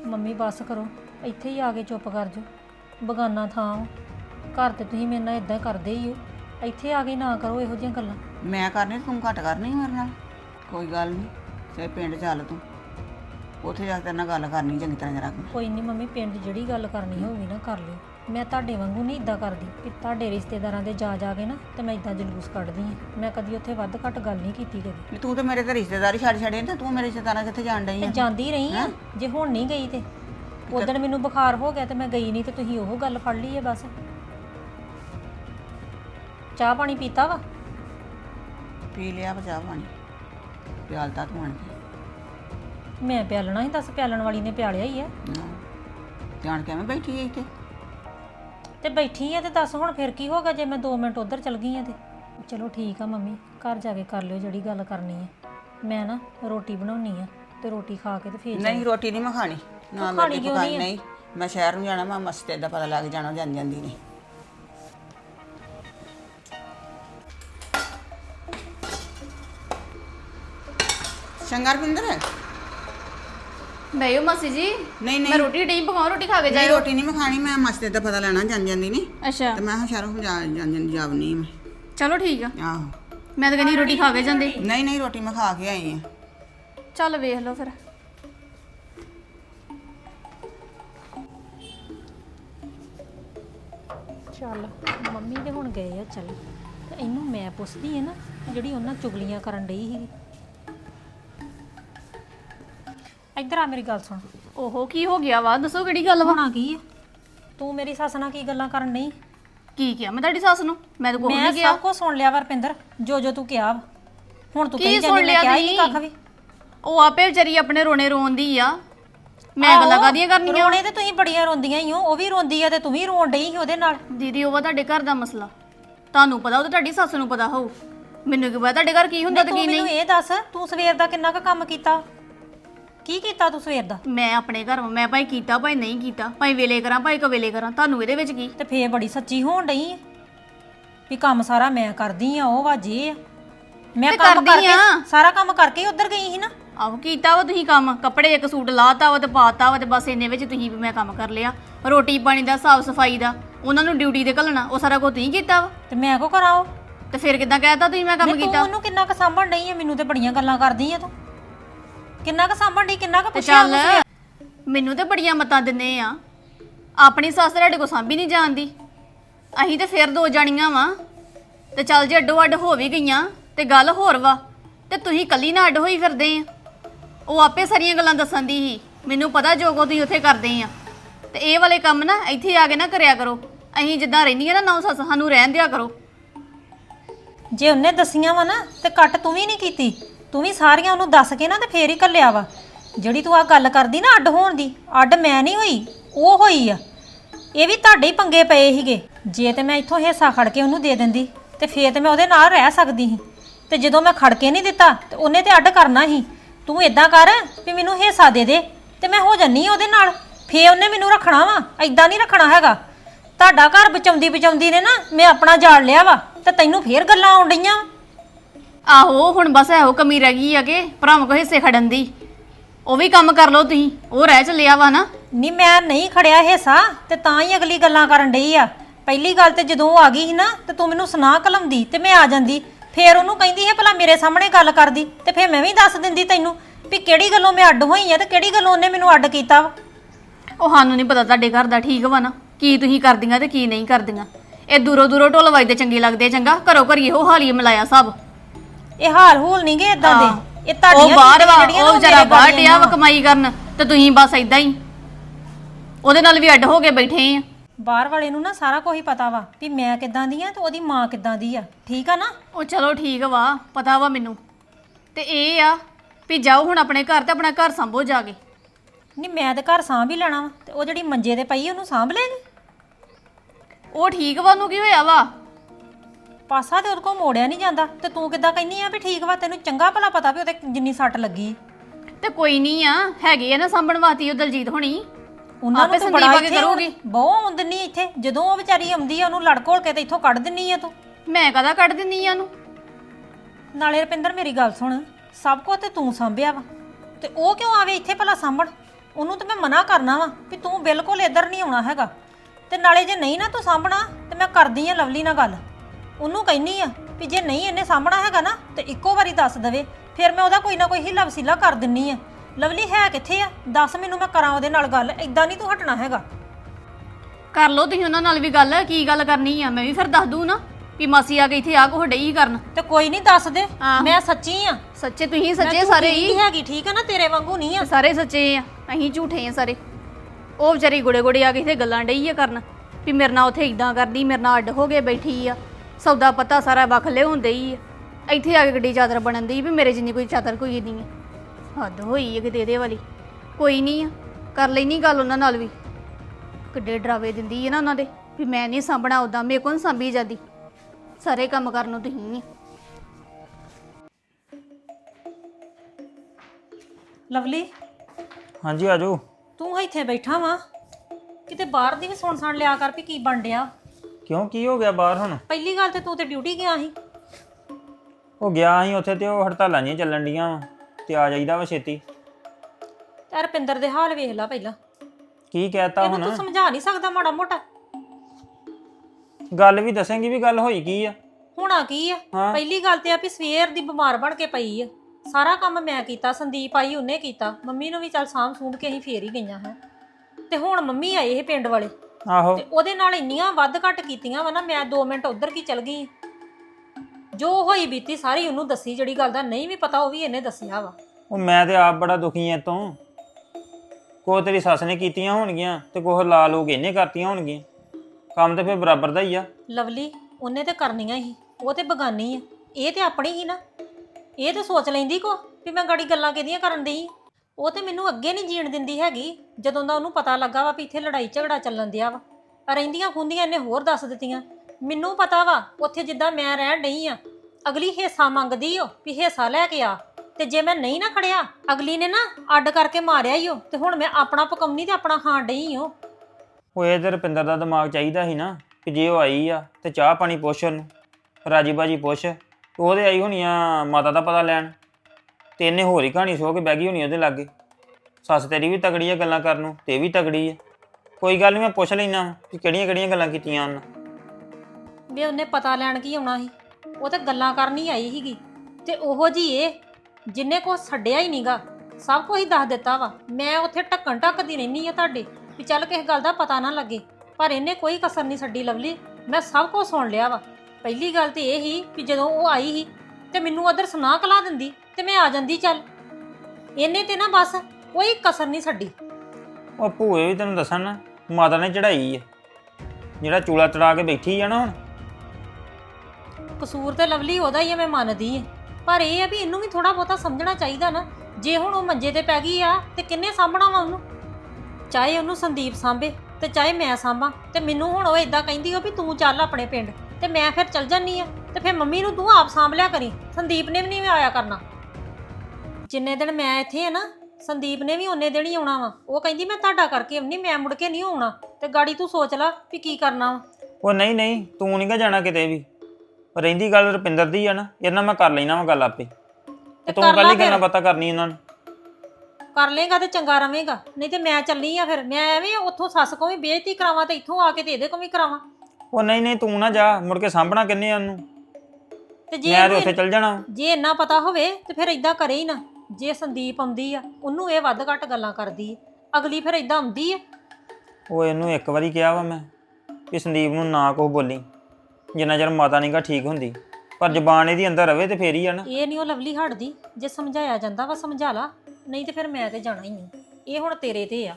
[SPEAKER 3] ਮੰਮੀ ਬਸ ਕਰੋ। ਇੱਥੇ ਹੀ ਆ ਕੇ ਚੁੱਪ ਕਰ ਜਾਓ। ਬਗਾਨਾ ਥਾਂ ਵਾ। ਘਰ ਤੇ ਤੁਸੀਂ ਮੇਰੇ ਨਾਲ ਇਦਾਂ ਕਰਦੇ ਹੀ ਹੋ। ਇੱਥੇ ਆ ਕੇ ਨਾ ਕਰੋ ਇਹੋ ਜਿਹੀਆਂ ਗੱਲਾਂ।
[SPEAKER 1] ਮੈਂ ਕਰਨੀ ਤੇ ਤੂੰ ਘੱਟ ਕਰਨੀ ਮੇਰੇ ਨਾਲ। ਕੋਈ ਗੱਲ ਨਹੀਂ ਚਾਹੇ ਪਿੰਡ ਚੱਲ ਤੂੰ। ਉੱਥੇ ਜਾ ਕੇ ਤੇਰੇ ਨਾਲ ਗੱਲ ਕਰਨੀ ਚੰਗੀ ਤਰ੍ਹਾਂ ਜਰਾ
[SPEAKER 3] ਕੋਈ ਨਹੀਂ ਮੰਮੀ ਪਿੰਡ ਜਿਹੜੀ ਗੱਲ ਕਰਨੀ ਹੋਊਗੀ ਨਾ ਕਰ ਲਿਓ। ਮੈਂ ਤੁਹਾਡੇ ਵਾਂਗੂ ਨਹੀਂ ਇਦਾਂ ਕਰਦੀ ਕਿ ਤੁਹਾਡੇ ਰਿਸ਼ਤੇਦਾਰਾਂ ਦੇ ਜਾ ਜਾ ਕੇ ਨਾ ਤੇ ਮੈਂ ਇਦਾਂ ਜਲੂਸ ਕੱਢਦੀ ਆ। ਮੈਂ ਕਦੀ ਉੱਥੇ ਵੱਧ ਘੱਟ ਗੱਲ ਨਹੀਂ ਕੀਤੀ ਕਦੀ।
[SPEAKER 1] ਵੀ ਤੂੰ ਤੇ ਮੇਰੇ ਤੇ ਰਿਸ਼ਤੇਦਾਰੀ ਛੱਡ ਛੜੇ ਤੇ ਤੂੰ ਮੇਰੇ ਰਿਸ਼ਤੇਦਾਰਾਂ ਕਿੱਥੇ ਜਾਣ ਡਈ
[SPEAKER 3] ਤੇ
[SPEAKER 1] ਆ
[SPEAKER 3] ਜਾਂਦੀ ਰਹੀ ਆ ਜੇ ਹੁਣ ਨਹੀਂ ਗਈ ਤੇ। ਉਦੋਂ ਮੈਨੂੰ ਬੁਖਾਰ ਹੋ ਗਿਆ ਤੇ ਮੈਂ ਗਈ ਨਹੀਂ ਤੇ ਤੁਸੀਂ ਉਹ ਗੱਲ ਫੜ ਲਈ ਹੈ ਬਸ। ਚਾਹ ਪਾਣੀ ਪੀਤਾ ਵਾ?
[SPEAKER 1] ਪੀ ਲਿਆ ਬਚਾ ਪਾਣੀ। ਪਿਆਲਤਾ ਤੂੰ ਆਣ ਕੇ
[SPEAKER 3] ਮੈਂ ਪਿਆਲਣਾ ਸੀ ਦੱਸ ਪਿਆਲਣ ਵਾਲੀ ਨੇ ਪਿਆਲਿਆ ਹੀ ਆ।
[SPEAKER 1] ਜਾਣ ਕੇ ਮੈਂ ਬੈਠੀ ਐ ਇੱਥੇ।
[SPEAKER 3] ਤੇ ਬੈਠੀ ਆ ਤੇ ਦੱਸ ਹੁਣ ਫਿਰ ਕੀ ਹੋਗਾ ਜੇ ਮੈਂ 2 ਮਿੰਟ ਉਧਰ ਚਲ ਗਈ ਆ ਤੇ। ਚਲੋ ਠੀਕ ਆ ਮੰਮੀ ਘਰ ਜਾ ਕੇ ਕਰ ਲਿਓ ਜਿਹੜੀ ਗੱਲ ਕਰਨੀ ਆ। ਮੈਂ ਨਾ ਰੋਟੀ ਬਣਾਉਣੀ ਆ ਤੇ ਰੋਟੀ ਖਾ ਕੇ ਤੇ ਫੇਰ
[SPEAKER 1] ਨਹੀਂ ਰੋਟੀ ਨਹੀਂ ਮੈਂ ਖਾਣੀ। ਨਾ ਮੈਂ
[SPEAKER 3] ਖਾਣੀ
[SPEAKER 1] ਪਕਾਈ?
[SPEAKER 3] ਨਹੀਂ
[SPEAKER 1] ਮੈਂ ਸ਼ਹਿਰ ਨੂੰ ਜਾਣਾ ਮੈਂ ਮਸਤੇ ਦਾ ਪਤਾ ਲੱਗ ਜਾਣਾ ਜਾਂ ਜਾਂਦੀ ਨਹੀਂ। ਸ਼ੰਗਰਪਿੰਦਰ
[SPEAKER 2] ਬਈਓ ਮਾਸੀ ਜੀ।
[SPEAKER 1] ਨਹੀਂ
[SPEAKER 2] ਮੈਂ
[SPEAKER 1] ਨਹੀਂ
[SPEAKER 2] ਰੋਟੀ ਨਹੀਂ ਪਕਾਉ ਰੋਟੀ ਖਾ ਕੇ
[SPEAKER 1] ਨਹੀਂ
[SPEAKER 2] ਜਾਇਓ।
[SPEAKER 1] ਰੋਟੀ ਨਹੀਂ ਮੈਂ ਖਾਣੀ ਮੈਂ ਮਸਤੇ ਦਾ ਪਤਾ ਲੈਣਾ ਜਾਂ ਜਾਂਦੀ ਨਹੀਂ।
[SPEAKER 2] ਅੱਛਾ।
[SPEAKER 1] ਤੇ ਮੈਂ ਕਿਹਾ ਸ਼ਹਿਰੋਂ ਜਾ ਜਾਂਦੀ ਜਾਵਨੀ ਮੈਂ।
[SPEAKER 2] ਚਲੋ ਠੀਕ ਆ।
[SPEAKER 1] ਆਹੋ।
[SPEAKER 2] ਮੈਂ ਤਾਂ ਕਹਿੰਦੀ ਰੋਟੀ ਖਾ ਕੇ ਜਾਂਦੇ।
[SPEAKER 1] ਨਹੀਂ ਨਹੀਂ ਰੋਟੀ ਮੈਂ ਖਾ ਕੇ ਆਈ ਆ।
[SPEAKER 2] ਚੱਲ ਵੇਖ ਲਓ ਫਿਰ।
[SPEAKER 3] ਚੱਲ ਮੰਮੀ ਦੇ ਹੁਣ ਗਏ ਆ ਚੱਲ। ਤੇ ਇਹਨੂੰ ਮੈਂ ਪੁੱਛਦੀ ਆ ਨਾ ਜਿਹੜੀ ਉਹਨਾਂ ਚੁਗਲੀਆਂ ਕਰਨ ਡਈ ਸੀਗੀ। ਇੱਧਰ ਆ ਮੇਰੀ ਗੱਲ ਸੁਣ।
[SPEAKER 2] ਓਹੋ ਕੀ ਹੋ ਗਿਆ ਵਾ? ਦੱਸੋ ਕਿਹੜੀ ਗੱਲ ਵਾ?
[SPEAKER 3] ਹੋਣਾ ਕੀ ਆ? ਤੂੰ ਮੇਰੀ ਸੱਸ ਨਾਲ ਕੀ ਗੱਲਾਂ ਕਰਨ ਨਹੀਂ
[SPEAKER 2] ਕੀ ਕਿਹਾ ਮੈਂ ਤੁਹਾਡੀ ਸੱਸ ਨੂੰ? ਮੈਂ ਤਾਂ ਕੁਝ
[SPEAKER 3] ਮੈਂ
[SPEAKER 2] ਨਹੀਂ ਕਿਹਾ।
[SPEAKER 3] ਸਭ ਕੁਝ ਸੁਣ ਲਿਆ ਵਾ ਰਪਿੰਦਰ। ਜੋ ਜੋ ਤੂੰ ਕਿਹਾ ਵਾ। ਹੁਣ ਤੂੰ
[SPEAKER 2] ਕੀ
[SPEAKER 3] ਕਹੀ
[SPEAKER 2] ਸੁਣ
[SPEAKER 3] ਜਾਂਦੀ
[SPEAKER 2] ਲਿਆ
[SPEAKER 3] ਮੈਂ ਕਿਹਾ ਹੀ ਨਹੀਂ? ਕੱਖ ਵੀ।
[SPEAKER 2] ਉਹ ਆਪੇ ਵਿਚਾਰੀ ਆਪਣੇ ਰੋਣੇ ਰੋਂਦੀ ਆ। ਮੈਂ ਗੱਲਾਂ
[SPEAKER 3] ਆਹੋ,
[SPEAKER 2] ਕਾਦੀਆਂ ਕਰਨੀਆਂ?
[SPEAKER 3] ਰੋਣੇ ਤੇ ਤੁਸੀਂ ਬੜੀਆਂ ਰੋਂਦੀਆਂ ਹੀ ਹੋ ਉਹ ਵੀ ਰੋਂਦੀ ਆ ਤੇ ਤੂੰ ਵੀ ਰੋਣ ਡਈ ਸੀ ਉਹਦੇ ਨਾਲ।
[SPEAKER 2] ਦੀਦੀ ਉਹ ਵਾ ਤੁਹਾਡੇ ਘਰ ਦਾ ਮਸਲਾ। ਤੁਹਾਨੂੰ ਪਤਾ ਉਹ ਤਾਂ ਤੁਹਾਡੀ ਸੱਸ ਨੂੰ ਪਤਾ ਹੋਊ। ਮੈਨੂੰ ਕੀ ਪਤਾ ਤੁਹਾਡੇ ਘਰ ਕੀ ਹੁੰਦਾ ਤੇ
[SPEAKER 3] ਤੂੰ
[SPEAKER 2] ਕੀ
[SPEAKER 3] ਮੈਨੂੰ
[SPEAKER 2] ਨਹੀਂ?
[SPEAKER 3] ਇਹ ਦੱਸ ਤੂੰ ਸਵੇਰ ਦਾ ਕਿੰਨਾ ਕੁ ਕੰਮ ਕੀਤਾ? ਕੀ ਕੀਤਾ ਤੂੰ ਸਵੇਰ ਦਾ
[SPEAKER 2] ਮੈਂ ਆਪਣੇ ਘਰ ਮੈਂ ਭਾਈ ਕੀਤਾ ਭਾਈ ਨਹੀਂ ਕੀਤਾ। ਭਾਈ ਵੇਲੇ ਕਰਾਂ ਭਾਈ ਕਵੇਲੇ ਕਰਾਂ ਤੁਹਾਨੂੰ ਇਹਦੇ ਵਿੱਚ ਕੀ?
[SPEAKER 3] ਤੇ ਫੇਰ ਬੜੀ ਸੱਚੀ ਹੋਣ ਡਈ ਆ ਵੀ ਕੰਮ ਸਾਰਾ ਮੈਂ ਕਰਦੀ ਆ ਉਹ ਵਾ ਜੇ ਆ। ਮੈਂ
[SPEAKER 2] ਤੇ
[SPEAKER 3] ਕੰਮ
[SPEAKER 2] ਕਰਦੀ
[SPEAKER 3] ਕਰਕੇ
[SPEAKER 2] ਆਂ।
[SPEAKER 3] ਸਾਰਾ ਕੰਮ ਕਰਕੇ ਉਧਰ ਗਈ ਸੀ ਨਾ।
[SPEAKER 2] ਆਹੋ ਕੀਤਾ ਵਾ ਤੁਸੀਂ ਕੰਮ ਕੱਪੜੇ ਇੱਕ ਸੂਟ ਲਾਤਾ ਵਾ ਤੇ ਪਾਤਾ ਵਾ ਤੇ ਬਸ ਇੰਨੇ ਵਿੱਚ ਤੁਸੀਂ ਵੀ ਮੈਂ ਕੰਮ ਕਰ ਲਿਆ। ਰੋਟੀ ਪਾਣੀ ਦਾ ਸਾਫ਼ ਸਫ਼ਾਈ ਦਾ ਉਹਨਾਂ ਨੂੰ ਡਿਊਟੀ ਤੇ ਘੱਲਣਾ ਉਹ ਸਾਰਾ ਕੁਝ ਤੁਸੀਂ ਕੀਤਾ ਵਾ।
[SPEAKER 3] ਤੇ ਮੈਂ ਕੋ ਕਰਾਂ ਉਹ?
[SPEAKER 2] ਤੇ ਫਿਰ ਕਿਦਾਂ ਕਹਿਤਾ ਤੁਸੀਂ ਮੈਂ ਕੰਮ
[SPEAKER 3] ਤੂੰ
[SPEAKER 2] ਕੀਤਾ?
[SPEAKER 3] ਉਹਨੂੰ ਕਿੰਨਾ ਕੁ ਸਾਂਭਣ ਡਈ ਆ ਮੈਨੂੰ ਤੇ ਬੜੀਆਂ ਗੱਲਾਂ ਕਰਦੀ ਆ ਤੂੰ। ਕਿੰਨਾ ਕੁ ਸਾਂਭਣ ਡਈ ਕਿੰਨਾ ਕੁ
[SPEAKER 2] ਤੇ
[SPEAKER 3] ਪੁੱਛਿਆ
[SPEAKER 2] ਚੱਲ।
[SPEAKER 3] ਉਹਨੂੰ?
[SPEAKER 2] ਮੈਨੂੰ ਤੇ ਬੜੀਆਂ ਮਤਾਂ ਦਿੰਨੇ ਆ। ਆਪਣੀ ਸੱਸ ਤੁਹਾਡੇ ਕੋ ਸਾਂਭੀ ਨਹੀਂ ਜਾਂਦੀ ਅਸੀਂ ਤੇ ਫਿਰ ਦੋ ਜਾਣੀਆਂ ਵਾ। ਤੇ ਚੱਲ ਜੇ ਅੱਡੋ ਅੱਡ ਹੋ ਵੀ ਗਈਆਂ ਤੇ ਗੱਲ ਹੋਰ ਵਾ। ਤੇ ਤੁਸੀਂ ਕੱਲੀ ਨਾ ਅੱਡ ਹੋਈ ਫਿਰਦੇ ਆ। ਉਹ ਆਪੇ ਸਾਰੀਆਂ ਗੱਲਾਂ ਦੱਸਣ ਦੀ ਸੀ। ਮੈਨੂੰ ਪਤਾ ਜੋ ਕੋ ਤੁਸੀਂ ਉੱਥੇ ਕਰਦੇ ਆ। ਤੇ ਇਹ ਵਾਲੇ ਕੰਮ ਨਾ ਇੱਥੇ ਆ ਕੇ ਨਾ ਕਰਿਆ ਕਰੋ। ਅਸੀਂ ਜਿੱਦਾਂ ਰਹਿੰਦੀਆਂ ਨਾ ਨੌ ਸੱਸ ਸਾਨੂੰ ਰਹਿਣ ਦਿਆ ਕਰੋ।
[SPEAKER 3] ਜੇ ਉਹਨੇ ਦਸੀਆਂ ਵਾ ਨਾ ਤੇ ਕੱਟ ਤੂੰ ਵੀ ਨਹੀਂ ਕੀਤੀ। ਤੂੰ ਵੀ ਸਾਰੀਆਂ ਉਹਨੂੰ ਦੱਸ ਕੇ ਨਾ ਤੇ ਫੇਰ ਹੀ ਕੱਲਿਆ ਵਾ। ਜਿਹੜੀ ਤੂੰ ਆ ਗੱਲ ਕਰਦੀ ਨਾ ਅੱਡ ਹੋਣ ਦੀ, ਅੱਡ ਮੈਂ ਨਹੀਂ ਹੋਈ, ਉਹ ਹੋਈ ਆ। ਇਹ ਵੀ ਤੁਹਾਡੇ ਹੀ ਪੰਗੇ ਪਏ ਸੀਗੇ। ਜੇ ਤੇ ਮੈਂ ਇੱਥੋਂ ਹਿੱਸਾ ਖੜ ਕੇ ਉਹਨੂੰ ਦੇ ਦਿੰਦੀ, ਤੇ ਫੇਰ ਤੇ ਮੈਂ ਉਹਦੇ ਨਾਲ ਰਹਿ ਸਕਦੀ ਸੀ। ਤੇ ਜਦੋਂ ਮੈਂ ਖੜ ਕੇ ਨਹੀਂ ਦਿੱਤਾ, ਤੇ ਉਹਨੇ ਤੇ ਅੱਡ ਕਰਨਾ ਸੀ। ਤੂੰ ਇਦਾਂ ਕਰ ਵੀ ਮੈਨੂੰ ਹਿੱਸਾ ਦੇ ਦੇ, ਤੇ ਮੈਂ ਹੋ ਜੰਨੀ ਉਹਦੇ ਨਾਲ। ਫੇਰ ਉਹਨੇ ਮੈਨੂੰ ਰੱਖਣਾ ਵਾ ਐਦਾਂ ਨਹੀਂ ਰੱਖਣਾ ਹੈਗਾ। ਤੁਹਾਡਾ ਘਰ ਬਚਾਉਂਦੀ ਬਚਾਉਂਦੀ ਨੇ ਨਾ, ਮੈਂ ਆਪਣਾ ਜਾਲ ਲਿਆ ਵਾ, ਤੇ ਤੈਨੂੰ ਫੇਰ ਗੱਲਾਂ ਆਉਣ ਡਈਆਂ
[SPEAKER 2] ਆਹੋ ਹੁਣ ਬਸ ਇਹੋ ਕਮੀ ਰਹਿ ਗਈ ਕਿ ਭਰਾਵਾਂ ਕੋ ਹਿੱਸੇ ਖੜਨ ਦੀ। ਉਹ ਵੀ ਕੰਮ ਕਰ ਲਓ ਤੁਸੀਂ ਉਹ ਰਹਿ ਚੱਲਿਆ ਵਾ ਨਾ।
[SPEAKER 3] ਨਹੀਂ ਮੈਂ ਨਹੀਂ ਖੜਿਆ ਹਿੱਸਾ ਤੇ ਤਾਂ ਹੀ ਅਗਲੀ ਗੱਲਾਂ ਕਰਨ ਡਈ ਆ। ਪਹਿਲੀ ਗੱਲ ਤੇ ਜਦੋਂ ਉਹ ਆ ਗਈ ਸੀ ਨਾ ਤੇ ਤੂੰ ਮੈਨੂੰ ਸੁਣਾ ਕਲਮਦੀ ਤੇ ਮੈਂ ਆ ਜਾਂਦੀ। ਫੇਰ ਉਹਨੂੰ ਕਹਿੰਦੀ ਹੈ ਭਲਾ ਮੇਰੇ ਸਾਹਮਣੇ ਗੱਲ ਕਰਦੀ ਤੇ ਫੇਰ ਮੈਂ ਵੀ ਦੱਸ ਦਿੰਦੀ ਤੈਨੂੰ ਵੀ ਕਿਹੜੀ ਗੱਲੋਂ ਮੈਂ ਅੱਡ ਹੋਈ ਆ ਤੇ ਕਿਹੜੀ ਗੱਲੋਂ ਉਹਨੇ ਮੈਨੂੰ ਅੱਡ ਕੀਤਾ ਵਾ।
[SPEAKER 2] ਉਹ ਸਾਨੂੰ ਨਹੀਂ ਪਤਾ ਤੁਹਾਡੇ ਘਰ ਦਾ ਠੀਕ ਵਾ ਨਾ ਕੀ ਤੁਸੀਂ ਕਰਦੀਆਂ ਤੇ ਕੀ ਨਹੀਂ ਕਰਦੀਆਂ। ਇਹ ਦੂਰੋਂ ਦੂਰੋਂ ਢੋਲ ਵੱਜਦੇ ਚੰਗੇ ਲੱਗਦੇ ਆ ਚੰਗਾ ਘਰੋਂ ਘਰੀ ਇਹੋ ਹਾਲ ਮਿਲਾਇਆ ਸਭ।
[SPEAKER 3] ਇਹ ਹਾਲ ਹੂਲ ਨਹੀਂਗੇ ਇਦਾਂ। ਦੇ। ਇਹ ਤੁਹਾਡੀਆਂ
[SPEAKER 2] ਉਹ ਬਾਹਰ ਵਾ
[SPEAKER 3] ਜਿਹੜੀਆਂ
[SPEAKER 2] ਉਹ
[SPEAKER 3] ਨਾ
[SPEAKER 2] ਵਿਚਾਰਾ
[SPEAKER 3] ਮੇਰੇ
[SPEAKER 2] ਬਾਹਰ ਡਿਆ ਵਾ। ਕਮਾਈ ਕਰਨ ਤੇ ਤੁਸੀਂ ਬਸ ਇਦਾਂ ਹੀ। ਉਹਦੇ ਨਾਲ ਵੀ ਅੱਡ ਹੋ ਕੇ ਬੈਠੇ ਆ।
[SPEAKER 3] ਬਾਹਰ ਵਾਲੇ ਨੂੰ ਨਾ ਸਾਰਾ ਕੁਝ ਹੀ ਪਤਾ ਵਾ ਵੀ ਮੈਂ ਕਿੱਦਾਂ ਦੀ ਆ ਤੇ ਉਹਦੀ ਮਾਂ ਕਿੱਦਾਂ ਦੀ ਆ। ਠੀਕ ਆ ਨਾ?
[SPEAKER 2] ਉਹ ਚਲੋ ਠੀਕ ਵਾ ਪਤਾ ਵਾ ਮੈਨੂੰ। ਤੇ ਇਹ ਆ ਵੀ ਜਾਓ ਹੁਣ ਆਪਣੇ ਘਰ ਤੇ ਆਪਣਾ ਘਰ ਸੰਭੋ ਜਾ ਕੇ।
[SPEAKER 3] ਨਹੀਂ ਮੈਂ ਤੇ ਘਰ ਸਾਂਭ ਹੀ ਲੈਣਾ ਵਾ ਤੇ ਉਹ ਜਿਹੜੀ ਮੰਜੇ ਤੇ ਪਈ ਉਹਨੂੰ ਸਾਂਭ ਲੈਗੀ
[SPEAKER 2] ਉਹ ਠੀਕ ਵਾ ਉਹਨੂੰ ਕੀ ਹੋਇਆ ਵਾ?
[SPEAKER 3] ਪਾਸਾ ਤੇ ਉਹਦੇ ਕੋਲ ਮੋੜਿਆ ਨਹੀਂ ਜਾਂਦਾ ਤੇ ਤੂੰ ਕਿੱਦਾਂ ਕਹਿੰਦੀ ਆ ਵੀ ਠੀਕ ਵਾ ਤੈਨੂੰ ਚੰਗਾ ਭਲਾ ਪਤਾ ਵੀ ਉਹਦੇ ਜਿੰਨੀ ਸੱਟ ਲੱਗੀ।
[SPEAKER 2] ਤੇ ਕੋਈ ਨਹੀਂ ਆ ਹੈਗੇ ਆ ਨਾ ਸਾਂਭਣ ਵਾਸਤੇ ਉਹ ਦਲਜੀਤ ਹੋਣੀ।
[SPEAKER 3] ਉਹਨਾਂ
[SPEAKER 2] ਆਪੇ
[SPEAKER 3] ਨੂੰ ਤਾਂ
[SPEAKER 2] ਸੰਦੀਪ
[SPEAKER 3] ਬੜਾ
[SPEAKER 2] ਆ ਕੇ
[SPEAKER 3] ਇੱਥੇ
[SPEAKER 2] ਕਰੂਗੀ।
[SPEAKER 3] ਬਹੁ ਆਉਂਦੀ ਨਹੀਂ ਇੱਥੇ ਜਦੋਂ ਉਹ ਵਿਚਾਰੀ ਆਉਂਦੀ ਆ ਉਹਨੂੰ ਲੜ ਘੋਲ ਕੇ ਤੇ ਇੱਥੋਂ ਕੱਢ ਦਿੰਨੀ ਆ ਤੂੰ।
[SPEAKER 2] ਮੈਂ ਕਦਾ ਕੱਢ ਦਿੰਨੀ ਆ ਉਹਨੂੰ?
[SPEAKER 3] ਨਾਲੇ ਰਪਿੰਦਰ ਮੇਰੀ ਗੱਲ ਸੁਣ ਸਭ ਕੁਝ ਤੇ ਤੂੰ ਸੰਭਿਆ ਵਾ। ਤੇ ਉਹ ਕਿਉਂ ਆਵੇ ਇੱਥੇ ਭਲਾ ਸਾਂਭਣ? ਉਹਨੂੰ ਤੇ ਮੈਂ ਮਨਾ ਕਰਨਾ ਵਾ ਵੀ ਤੂੰ ਬਿਲਕੁਲ ਇੱਧਰ ਨਹੀਂ ਆਉਣਾ ਹੈਗਾ। ਤੇ ਨਾਲੇ ਜੇ ਨਹੀਂ ਨਾ ਤੂੰ ਸਾਂਭਣਾ ਤੇ ਮੈਂ ਕਰਦੀ ਆ ਲਵਲੀ ਨਾਲ ਗੱਲ। ਉਹਨੂੰ ਕਹਿਨੀ ਆ ਵੀ ਜੇ ਨਹੀਂ ਇਹਨੇ ਸਾਂਭਣਾ ਹੈਗਾ ਨਾ ਤੇ ਇੱਕੋ ਵਾਰੀ ਦੱਸ ਦੇਵੇ। ਫਿਰ ਮੈਂ ਉਹਦਾ ਕੋਈ ਨਾ ਕੋਈ ਹੀਲਾ ਵਸੀਲਾ ਕਰ ਦਿੰਨੀ ਆ। ਲਵਲੀ ਹੈ ਕਿੱਥੇ ਆ? ਦੱਸ ਮੈਨੂੰ ਮੈਂ ਕਰਾਂ ਉਹਦੇ ਨਾਲ ਗੱਲ ਇਦਾਂ ਨਹੀਂ ਤੂੰ ਹਟਣਾ ਹੈਗਾ।
[SPEAKER 2] ਕਰ ਲਓ ਤੁਸੀਂ ਉਹਨਾਂ ਨਾਲ ਵੀ ਗੱਲ ਕੀ ਗੱਲ ਕਰਨੀ ਆ ਮੈਂ ਵੀ ਫਿਰ ਦੱਸ ਦੂੰ ਨਾ ਵੀ ਮਾਸੀ ਆ ਕੇ ਇੱਥੇ ਆ ਕੋ ਡਈ ਕਰਨ।
[SPEAKER 3] ਤੇ ਕੋਈ ਨਹੀਂ ਦੱਸ ਦੇ
[SPEAKER 2] ਆਹੋ।
[SPEAKER 3] ਮੈਂ ਸੱਚੀ ਆ।
[SPEAKER 2] ਸੱਚੇ ਤੁਸੀਂ ਸੱਚੇ ਸਾਰੇ ਹੀ।
[SPEAKER 3] ਹੈਗੀ ਠੀਕ ਆ ਨਾ ਤੇਰੇ ਵਾਂਗੂ ਨਹੀਂ ਆ।
[SPEAKER 2] ਸਾਰੇ ਸੱਚੇ ਆ ਅਸੀਂ ਝੂਠੇ ਆ ਸਾਰੇ। ਉਹ ਵਿਚਾਰੀ ਗੁੜੇ ਗੁੜੇ ਆ ਕੇ ਇੱਥੇ ਗੱਲਾਂ ਡਈ ਆ ਕਰਨ ਵੀ ਮੇਰੇ ਨਾਲ ਉੱਥੇ ਇਦਾਂ ਕਰਦੀ ਮੇਰੇ ਨਾਲ ਅੱਡ ਹੋ ਕੇ ਬੈਠੀ ਆ। ਸੌਦਾ ਪਤਾ ਸਾਰਾ ਬਖਲੇ ਹੁੰਦੇ ਹੀ ਆ। ਇੱਥੇ ਆ ਕੇ ਗੱਡੀ ਚਾਦਰ ਬਣਨ ਦੀ ਵੀ ਮੇਰੇ ਜਿੰਨੀ ਕੋਈ ਚਾਦਰ ਕੋਈ ਨਹੀਂ ਹੈ ਹੱਦ ਹੋਈ ਹੈ ਕਿਤੇ ਇਹਦੇ ਵਾਲੀ। ਕੋਈ ਨਹੀਂ ਆ ਕਰ ਲੈਣੀ ਗੱਲ ਉਹਨਾਂ ਨਾਲ ਵੀ। ਕਿੱਡੇ ਡਰਾਵੇ ਦਿੰਦੀ ਹੈ ਨਾ ਉਹਨਾਂ ਦੇ ਵੀ ਮੈਂ ਨਹੀਂ ਸਾਂਭਣਾ ਉਦਾਂ ਮੇਰੇ ਕੋਲ ਨੀ ਸਾਂਭੀ ਜਾਂਦੀ। ਸਾਰੇ ਕੰਮ ਕਰਨ ਨੂੰ ਤੁਸੀਂ ਹੀ ਆ।
[SPEAKER 3] ਲਵਲੀ
[SPEAKER 6] ਹਾਂਜੀ ਆਜੋ।
[SPEAKER 3] ਤੂੰ ਇੱਥੇ ਬੈਠਾ ਵਾਂ। ਕਿਤੇ ਬਾਹਰ ਦੀ ਵੀ ਸੁਣ ਸੁਣ ਲਿਆ ਕਰ ਵੀ ਕੀ ਬਣ ਡਿਆ।
[SPEAKER 6] ਕਿਉਂ ਕੀ ਹੋ ਗਿਆ ਬਾਹਰ ਹੁਣ?
[SPEAKER 3] ਪਹਿਲੀ ਗੱਲ ਤੇ ਤੂੰ ਤੇ ਡਿਊਟੀ ਗਿਆ ਸੀ।
[SPEAKER 6] ਉਹ ਗਿਆ ਸੀ ਉੱਥੇ ਤੇ ਉਹ ਹੜਤਾਲਾਂ ਜੀਆਂ ਚੱਲਣ ਡੀਆਂ ਤੇ ਆ ਜਾਈਦਾ ਵਾ ਛੇਤੀ।
[SPEAKER 3] ਤੇ ਰਪਿੰਦਰ ਦੇ ਹਾਲ ਵੇਖ ਲੈ ਪਹਿਲਾਂ।
[SPEAKER 6] ਕੀ ਕਹਿਤਾ
[SPEAKER 3] ਇਹਨੂੰ
[SPEAKER 6] ਹੁਣ?
[SPEAKER 3] ਤੂੰ ਸਮਝਾ ਨਹੀਂ ਸਕਦਾ ਮਾੜਾ ਮੋਟਾ।
[SPEAKER 6] ਗੱਲ ਵੀ ਦੱਸੇਂਗੀ ਵੀ ਗੱਲ ਹੋਈ ਕੀ ਆ?
[SPEAKER 3] ਹੋਣਾ ਕੀ ਆ?
[SPEAKER 6] ਹਾਂ।
[SPEAKER 3] ਪਹਿਲੀ ਗੱਲ ਤੇ ਆ ਵੀ ਸਵੇਰ ਦੀ ਬਿਮਾਰ ਬਣ ਕੇ ਪਈ ਆ। ਸਾਰਾ ਕੰਮ ਮੈਂ ਕੀਤਾ ਸੰਦੀਪ ਆਈ ਉਹਨੇ ਕੀਤਾ। ਮੰਮੀ ਨੂੰ ਵੀ ਚੱਲ ਸਾਂਭ ਸੂੰਭ ਕੇ ਅਸੀਂ ਫੇਰ ਹੀ ਗਈਆਂ ਹੈ। ਤੇ ਹੁਣ ਮੰਮੀ ਆਏ ਇਹ ਪਿੰਡ ਵਾਲੇ।
[SPEAKER 6] ਆਹੋ।
[SPEAKER 3] ਤੇ ਉਹਦੇ ਨਾਲ ਇੰਨੀਆਂ ਵੱਧ ਘੱਟ ਕੀਤੀਆਂ ਵਾ ਨਾ ਮੈਂ 2 ਮਿੰਟ ਉਧਰ ਕੀ ਚਲ ਗਈ। ਜੋ ਹੋਈ ਬੀਤੀ ਸਾਰੀ ਉਹਨੂੰ ਦੱਸੀ ਜਿਹੜੀ ਗੱਲ ਦਾ ਨਹੀਂ ਵੀ ਪਤਾ ਉਹ ਵੀ ਇਹਨੇ ਦੱਸਿਆ ਵਾ।
[SPEAKER 6] ਉਹ ਮੈਂ ਤੇ ਆਪ ਬੜਾ ਦੁਖੀ ਐ ਤੋਂ ਕੋ ਤੇਰੀ ਸੱਸ ਨੇ ਕੀਤੀਆਂ ਹੋਣਗੀਆਂ ਤੇ ਕੋਹ ਲਾ ਲੋਕ ਇਹਨੇ ਕਰਤੀਆਂ ਹੋਣਗੀਆਂ। ਕੰਮ ਤੇ ਫਿਰ ਬਰਾਬਰ ਦਾ ਹੀ ਆ।
[SPEAKER 3] ਲਵਲੀ ਉਹਨੇ ਤੇ ਕਰਨੀਆਂ ਹੀ ਉਹ ਤੇ ਬਗਾਨੀ ਆ। ਇਹ ਤੇ ਆਪਣੀ ਹੀ ਨਾ। ਇਹ ਤੇ ਸੋਚ ਲੈਂਦੀ ਕੋ ਵੀ ਮੈਂ ਗਾੜੀ ਗੱਲਾਂ ਕਿਹਦੀਆਂ ਕਰਨ ਦੀ ਉਹ ਤੇ ਮੈਨੂੰ ਅੱਗੇ ਨਹੀਂ ਜੀਣ ਦਿੰਦੀ ਹੈਗੀ, ਜਦੋਂ ਦਾ ਉਹਨੂੰ ਪਤਾ ਲੱਗਾ ਵਾ ਵੀ ਇੱਥੇ ਲੜਾਈ ਝਗੜਾ ਚੱਲਣ ਦਿਆ ਵਾ। ਰਹਿੰਦੀਆਂ ਖੁੰਦੀਆਂ ਇਹਨੇ ਹੋਰ ਦੱਸ ਦਿੱਤੀਆਂ। ਮੈਨੂੰ ਪਤਾ ਵਾ, ਉੱਥੇ ਜਿੱਦਾਂ ਮੈਂ ਰਹਿਣ ਡਈ ਆ, ਅਗਲੀ ਹਿੱਸਾ ਮੰਗਦੀ ਓ ਵੀ ਹਿੱਸਾ ਲੈ ਕੇ ਆ। ਤੇ ਜੇ ਮੈਂ ਨਹੀਂ ਨਾ ਖੜਿਆ, ਅਗਲੀ ਨੇ ਨਾ ਅੱਡ ਕਰਕੇ ਮਾਰਿਆ ਈ ਓ, ਤੇ ਹੁਣ ਮੈਂ ਆਪਣਾ ਪਕਾਉਣੀ ਤੇ ਆਪਣਾ ਖਾਣ ਡਈ ਓ।
[SPEAKER 6] ਉਹ ਇਹ ਤੇ ਰੁਪਿੰਦਰ ਦਾ ਦਿਮਾਗ ਚਾਹੀਦਾ ਸੀ ਨਾ ਕਿ ਜੇ ਉਹ ਆਈ ਆ, ਤੇ ਚਾਹ ਪਾਣੀ ਪੁੱਛ ਉਹਨੂੰ। ਰਾਜੀ ਬਾਜੀ ਪੁੱਛ, ਤੇ ਉਹਦੇ ਆਈ ਹੋਣੀ ਆ ਮਾਤਾ ਦਾ ਪਤਾ ਲੈਣ। ਤੇ ਇਹਨੇ ਹੋਰ ਹੀ ਕਹਾਣੀ ਸੋ ਕੇ ਬਹਿ ਗਈ ਹੋਣੀ ਉਹਦੇ ਲਾਗੇ। ਸੱਸ ਤੇਰੀ ਵੀ ਤਗੜੀ ਆ ਗੱਲਾਂ ਕਰਨ ਨੂੰ, ਤੇ ਇਹ ਵੀ ਤਗੜੀ ਆ। ਕੋਈ ਗੱਲ ਨਹੀਂ ਮੈਂ ਪੁੱਛ ਲੈਣਾ ਕਿ ਕਿਹੜੀਆਂ ਕਿਹੜੀਆਂ ਗੱਲਾਂ ਕੀਤੀਆਂ ਉਹਨਾਂ।
[SPEAKER 3] ਵੀ ਉਹਨੇ ਪਤਾ ਲੈਣ ਕੀ ਆਉਣਾ ਸੀ? ਉਹ ਤਾਂ ਗੱਲਾਂ ਕਰਨ ਹੀ ਆਈ ਸੀਗੀ। ਤੇ ਉਹੋ ਜੀ ਇਹ ਜਿੰਨੇ ਕੋ ਛੱਡਿਆ ਹੀ ਨਹੀਂਗਾ ਸਭ ਕੁਝ ਦੱਸ ਦਿੱਤਾ ਵਾ। ਮੈਂ ਉੱਥੇ ਢੱਕਣ ਢੱਕਦੀ ਰਹਿਨੀ ਆ ਤੁਹਾਡੇ, ਵੀ ਚੱਲ ਕਿਸੇ ਗੱਲ ਦਾ ਪਤਾ ਨਾ ਲੱਗੇ। ਪਰ ਇਹਨੇ ਕੋਈ ਕਸਰ ਨਹੀਂ ਛੱਡੀ ਲਵਲੀ, ਮੈਂ ਸਭ ਕੁਝ ਸੁਣ ਲਿਆ ਵਾ। ਪਹਿਲੀ ਗੱਲ ਤੇ ਇਹ ਹੀ ਵੀ ਜਦੋਂ ਉਹ ਆਈ ਸੀ, ਤੇ ਮੈਨੂੰ ਉਧਰ ਸੁਨਾ ਕਲਾ ਦਿੰਦੀ। ਤੇ ਮੈਂ ਆ ਜਾਂਦੀ ਚੱਲ। ਇਹਨੇ ਤੇ ਨਾ ਬਸ ਕੋਈ ਕਸਰ ਨਹੀਂ ਛੱਡੀ।
[SPEAKER 6] ਉਹ ਭੂਏ ਵੀ ਤੈਨੂੰ ਦੱਸਾਂ ਨਾ ਮਾਤਾ ਨੇ ਚੜਾਈ ਆ। ਜਿਹੜਾ ਚੂਲਾ ਚੜਾ ਕੇ ਬੈਠੀ ਆ ਨਾ ਹੁਣ।
[SPEAKER 3] ਕਸੂਰ ਤੇ ਲਵਲੀ ਉਹਦਾ ਹੀ ਆ ਮੈਂ ਮੰਨਦੀ ਆ। ਪਰ ਇਹ ਆ ਵੀ ਇਹਨੂੰ ਵੀ ਥੋੜਾ ਬਹੁਤਾ ਸਮਝਣਾ ਚਾਹੀਦਾ ਨਾ। ਜੇ ਹੁਣ ਉਹ ਮੰਜੇ ਤੇ ਪੈ ਗਈ ਆ ਤੇ ਕਿੰਨੇ ਸਾਂਭਣਾ ਵਾ ਉਹਨੂੰ? ਚਾਹੇ ਉਹਨੂੰ ਸੰਦੀਪ ਸਾਂਭੇ ਤੇ ਚਾਹੇ ਮੈਂ ਸਾਂਭਾਂ ਤੇ ਮੈਨੂੰ ਹੁਣ ਉਹ ਇਦਾਂ ਕਹਿੰਦੀ ਆ ਵੀ ਤੂੰ ਚੱਲ ਆਪਣੇ ਪਿੰਡ ਤੇ ਮੈਂ ਫਿਰ ਚੱਲ ਜਾਨੀ ਆ ਤੇ ਫਿਰ ਮੰਮੀ ਨੂੰ ਤੂੰ ਆਪ ਸਾਂਭ ਲਿਆ ਕਰੀ। ਸੰਦੀਪ ਨੇ ਵੀ ਨਹੀਂ ਆਇਆ ਕਰਨਾ। ਜਿੰਨੇ ਦਿਨ ਮੈਂ ਇੱਥੇ ਆ ਨਾ ਸੰਦੀਪ ਨੇ ਵੀ ਉਹਨੇ ਦਿਨ ਹੀ ਆਉਣਾ ਵਾ। ਉਹ ਕਹਿੰਦੀ ਮੈਂ ਤੁਹਾਡਾ ਕਰਕੇ ਆਉਣੀ ਮੈਂ ਮੁੜ ਕੇ ਨਹੀਂ ਆਉਣਾ। ਤੇ ਗਾੜੀ ਤੂੰ ਸੋਚ ਲੈ ਵੀ ਕੀ ਕਰਨਾ ਵਾ।
[SPEAKER 6] ਉਹ ਨਹੀਂ ਨਹੀਂ ਤੂੰ ਨਹੀਂ ਗਾ ਜਾਣਾ ਕਿਤੇ ਵੀ। ਰਹਿੰਦੀ ਗੱਲ ਰੁਪਿੰਦਰ ਦੀ ਆ ਨਾ ਇਹਨਾਂ ਮੈਂ ਕਰ ਲੈਣਾ ਵਾ ਗੱਲ ਆਪੇ। ਤੇ ਤੂੰ
[SPEAKER 3] ਕਰ ਲਾ
[SPEAKER 6] ਕੱਲ ਹੀ
[SPEAKER 3] ਫਿਰ।
[SPEAKER 6] ਗੱਲਾਂ ਬਾਤਾਂ ਕਰਨੀ ਇਹਨਾਂ ਨੂੰ।
[SPEAKER 3] ਕਰ ਲੇਗਾ ਤੇ ਚੰਗਾ ਰਵੇਂਗਾ ਨਹੀਂ ਤੇ ਮੈਂ ਚੱਲੀ ਆ ਫਿਰ। ਮੈਂ ਐਵੇਂ ਉੱਥੋਂ ਸੱਸ ਕੋ ਵੀ ਬੇਇੱਜ਼ਤੀ ਕਰਾਵਾਂ ਤੇ ਇੱਥੋਂ ਆ ਕੇ ਤੇ ਇਹਦੇ ਕੋ ਵੀ ਕਰਾਵਾਂ।
[SPEAKER 6] ਉਹ ਨਹੀਂ ਨਹੀਂ ਤੂੰ ਨਾ ਜਾ ਮੁੜ ਕੇ ਸਾਂਭਣਾ ਕਿੰਨੇ ਆ ਉਹਨੂੰ।
[SPEAKER 3] ਤੇ ਜੇ
[SPEAKER 6] ਮੈਂ ਤੇ
[SPEAKER 3] ਇਹਨੂੰ
[SPEAKER 6] ਉੱਥੇ ਚੱਲ ਜਾਣਾ।
[SPEAKER 3] ਜੇ ਇੰਨਾ ਪਤਾ ਹੋਵੇ ਤੇ ਫਿਰ ਇਦਾਂ ਕਰੇ ਹੀ ਨਾ। ਜੇ ਸੰਦੀਪ ਆਉਂਦੀ ਆ ਉਹਨੂੰ ਇਹ ਵੱਧ ਘੱਟ ਗੱਲਾਂ ਕਰਦੀ ਆ ਅਗਲੀ ਫਿਰ ਇਦਾਂ ਆਉਂਦੀ ਆ
[SPEAKER 6] ਉਹ ਇਹਨੂੰ ਇੱਕ ਵਾਰੀ ਕਿਹਾ ਵਾ ਮੈਂ ਕਿ ਸੰਦੀਪ ਨੂੰ ਨਾ ਕੁਛ ਬੋਲੀ। ਜਿੰਨਾ ਚਿਰ ਮਾਤਾ ਨਹੀਂਗਾ ਠੀਕ ਹੁੰਦੀ। ਪਰ ਜ਼ਬਾਨ ਇਹਦੀ ਅੰਦਰ ਰਵੇ ਤੇ ਫੇਰ ਹੀ ਆ ਨਾ।
[SPEAKER 3] ਇਹ ਨਹੀਂ ਉਹ ਲਵਲੀ ਹਟਦੀ ਜੇ ਸਮਝਾਇਆ ਜਾਂਦਾ ਵਾ ਸਮਝਾ ਲਾ ਨਹੀਂ ਤੇ ਫਿਰ ਮੈਂ ਤੇ ਜਾਣਾ ਹੀ ਨਹੀਂ। ਇਹ ਹੁਣ ਤੇਰੇ ਤੇ ਆ।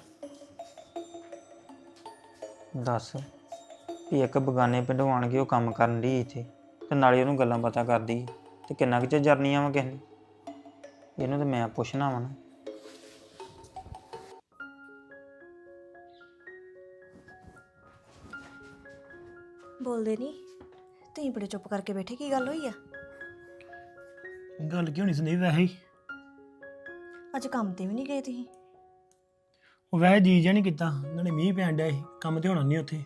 [SPEAKER 6] ਦੱਸ ਵੀ ਇੱਕ ਬਗਾਨੇ ਪਿੰਡੋਂ ਆਣ ਕੇ ਉਹ ਕੰਮ ਕਰਨ ਦੀ ਇੱਥੇ ਤੇ ਨਾਲੇ ਉਹਨੂੰ ਗੱਲਾਂ ਬਾਤਾਂ ਕਰਦੀ। ਤੇ ਕਿੰਨਾ ਕੁ ਚਿਰ ਜਰਨੀਆਂ ਵਾ ਕਿਸੇ ਨੇ? ਇਹਨੂੰ ਤੇ ਮੈਂ ਪੁੱਛਣਾ ਵਾ ਨਾ।
[SPEAKER 7] ਬੋਲਦੇ ਨਹੀਂ ਤੁਸੀਂ ਬੜੇ ਚੁੱਪ ਕਰਕੇ ਬੈਠੇ ਕੀ ਗੱਲ ਹੋਈ ਆ?
[SPEAKER 8] ਗੱਲ ਕਿਉਂ ਨਹੀਂ ਸੁਣੀ ਵੈਸੇ? ਹੀ
[SPEAKER 7] ਅੱਜ ਕੰਮ ਤੇ ਵੀ ਨਹੀਂ ਗਏ ਤੁਸੀਂ?
[SPEAKER 8] ਉਹ ਵੈਸੇ ਜੀ ਜਾਂ ਨਹੀਂ ਕੀਤਾ ਨਾਲੇ ਮੀਂਹ ਪੈਣ ਡਿਆ ਸੀ ਕੰਮ ਤੇ ਹੋਣਾ ਨਹੀਂ ਉੱਥੇ।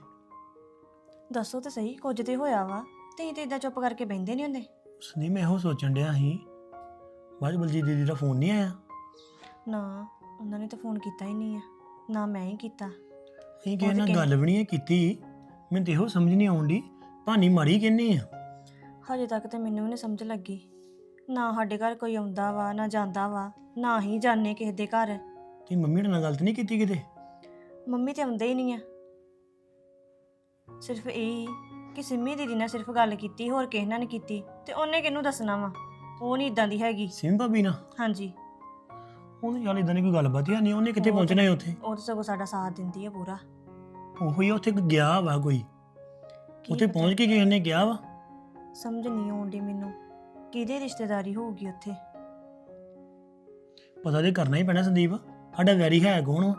[SPEAKER 7] ਦੱਸੋ ਤੇ ਸਹੀ ਕੁਝ ਤੇ ਹੋਇਆ ਵਾ। ਤੁਸੀਂ ਤੇ ਇਦਾਂ ਚੁੱਪ ਕਰਕੇ ਬੈੰਦੇ ਨਹੀਂ ਹੁੰਦੇ।
[SPEAKER 8] ਸੁਣੀ ਮੈਂ ਇਹੋ ਸੋਚਣ ਡਿਆ ਸੀ ਬਾਅਦ 'ਚ ਬਲਜੀਤ ਦੀਦੀ ਦਾ ਫੋਨ ਨਹੀਂ ਆਇਆ?
[SPEAKER 7] ਨਾ ਉਹਨਾਂ ਨੇ ਤਾਂ ਫੋਨ ਕੀਤਾ ਹੀ ਨਹੀਂ ਆ। ਨਾ ਮੈਂ ਹੀ ਕੀਤਾ।
[SPEAKER 8] ਅਸੀਂ ਕਿਸੇ ਨਾਲ ਗੱਲ ਵੀ ਨਹੀਂ ਕੀਤੀ। ਮੈਨੂੰ ਤੇ ਇਹੋ ਸਮਝ ਨਹੀਂ ਆਉਂਦੀ। ਭਾਨੀ ਮਾੜੀ ਕਿੰਨੀ ਆ।
[SPEAKER 7] ਹਜੇ ਤੱਕ ਤੇ ਮੈਨੂੰ ਵੀ ਨਹੀਂ ਸਮਝ ਲੱਗੀ। ਨਾ ਸਾਡੇ ਘਰ ਕੋਈ ਆਉਂਦਾ ਵਾ ਨਾ ਜਾਂਦਾ ਵਾ। ਨਾ ਹੀ ਜਾਣੇ ਕਿਸੇ ਦੇ ਘਰ।
[SPEAKER 8] ਤੇ ਮੰਮੀ ਨਾਲ ਗਲਤ ਨਹੀਂ ਕੀਤੀ ਕਿਤੇ?
[SPEAKER 7] ਮੰਮੀ ਤੇ ਆਉਂਦੇ ਹੀ ਨਹੀਂ ਆ। ਸਿਰਫ ਇਹ ਕਿ ਸਿੰਮੀ ਦੀਦੀ ਨਾਲ ਸਿਰਫ ਗੱਲ ਕੀਤੀ ਹੋਰ ਕਿਸੇ ਨਾਲ ਨਹੀਂ ਕੀਤੀ। ਤੇ ਉਹਨੇ ਕਿਹਨੂੰ ਦੱਸਣਾ ਵਾ? ਉਹ ਨਹੀਂ ਇਦਾਂ ਦੀ ਹੈਗੀ।
[SPEAKER 8] ਸਿਮ ਭਾਬੀ ਨਾਲ
[SPEAKER 7] ਹਾਂਜੀ।
[SPEAKER 8] ਉਹਨੂੰ ਯਾਰ ਇਦਾਂ ਦੀ ਕੋਈ ਗੱਲਬਾਤ ਹੀ ਨਹੀਂ ਉਹਨੇ ਕਿੱਥੇ
[SPEAKER 7] ਉਹ
[SPEAKER 8] ਪਹੁੰਚਣਾ ਹੈ ਉੱਥੇ?
[SPEAKER 7] ਉਹ ਤਾਂ ਸਗੋਂ ਸਾਡਾ ਸਾਥ ਦਿੰਦੀ ਆ ਪੂਰਾ।
[SPEAKER 8] ਉਹੋ ਹੀ ਆ, ਉੱਥੇ ਗਿਆ ਵਾ ਕੋਈ।
[SPEAKER 7] ਕੀ
[SPEAKER 8] ਉੱਥੇ
[SPEAKER 7] ਪਤਾ?
[SPEAKER 8] ਪਹੁੰਚ ਕੇ ਕਿਸੇ ਨੇ ਗਿਆ ਵਾ?
[SPEAKER 7] ਸਮਝ ਨਹੀਂ ਆਉਂਦੀ ਮੈਨੂੰ। ਕਿਹਦੀ ਰਿਸ਼ਤੇਦਾਰੀ ਹੋਊਗੀ ਉੱਥੇ?
[SPEAKER 8] ਪਤਾ ਤੇ ਕਰਨਾ ਹੀ ਪੈਣਾ ਸੰਦੀਪ। ਸਾਡਾ ਵੈਰੀ ਹੈ ਕੌਣ ਵਾ?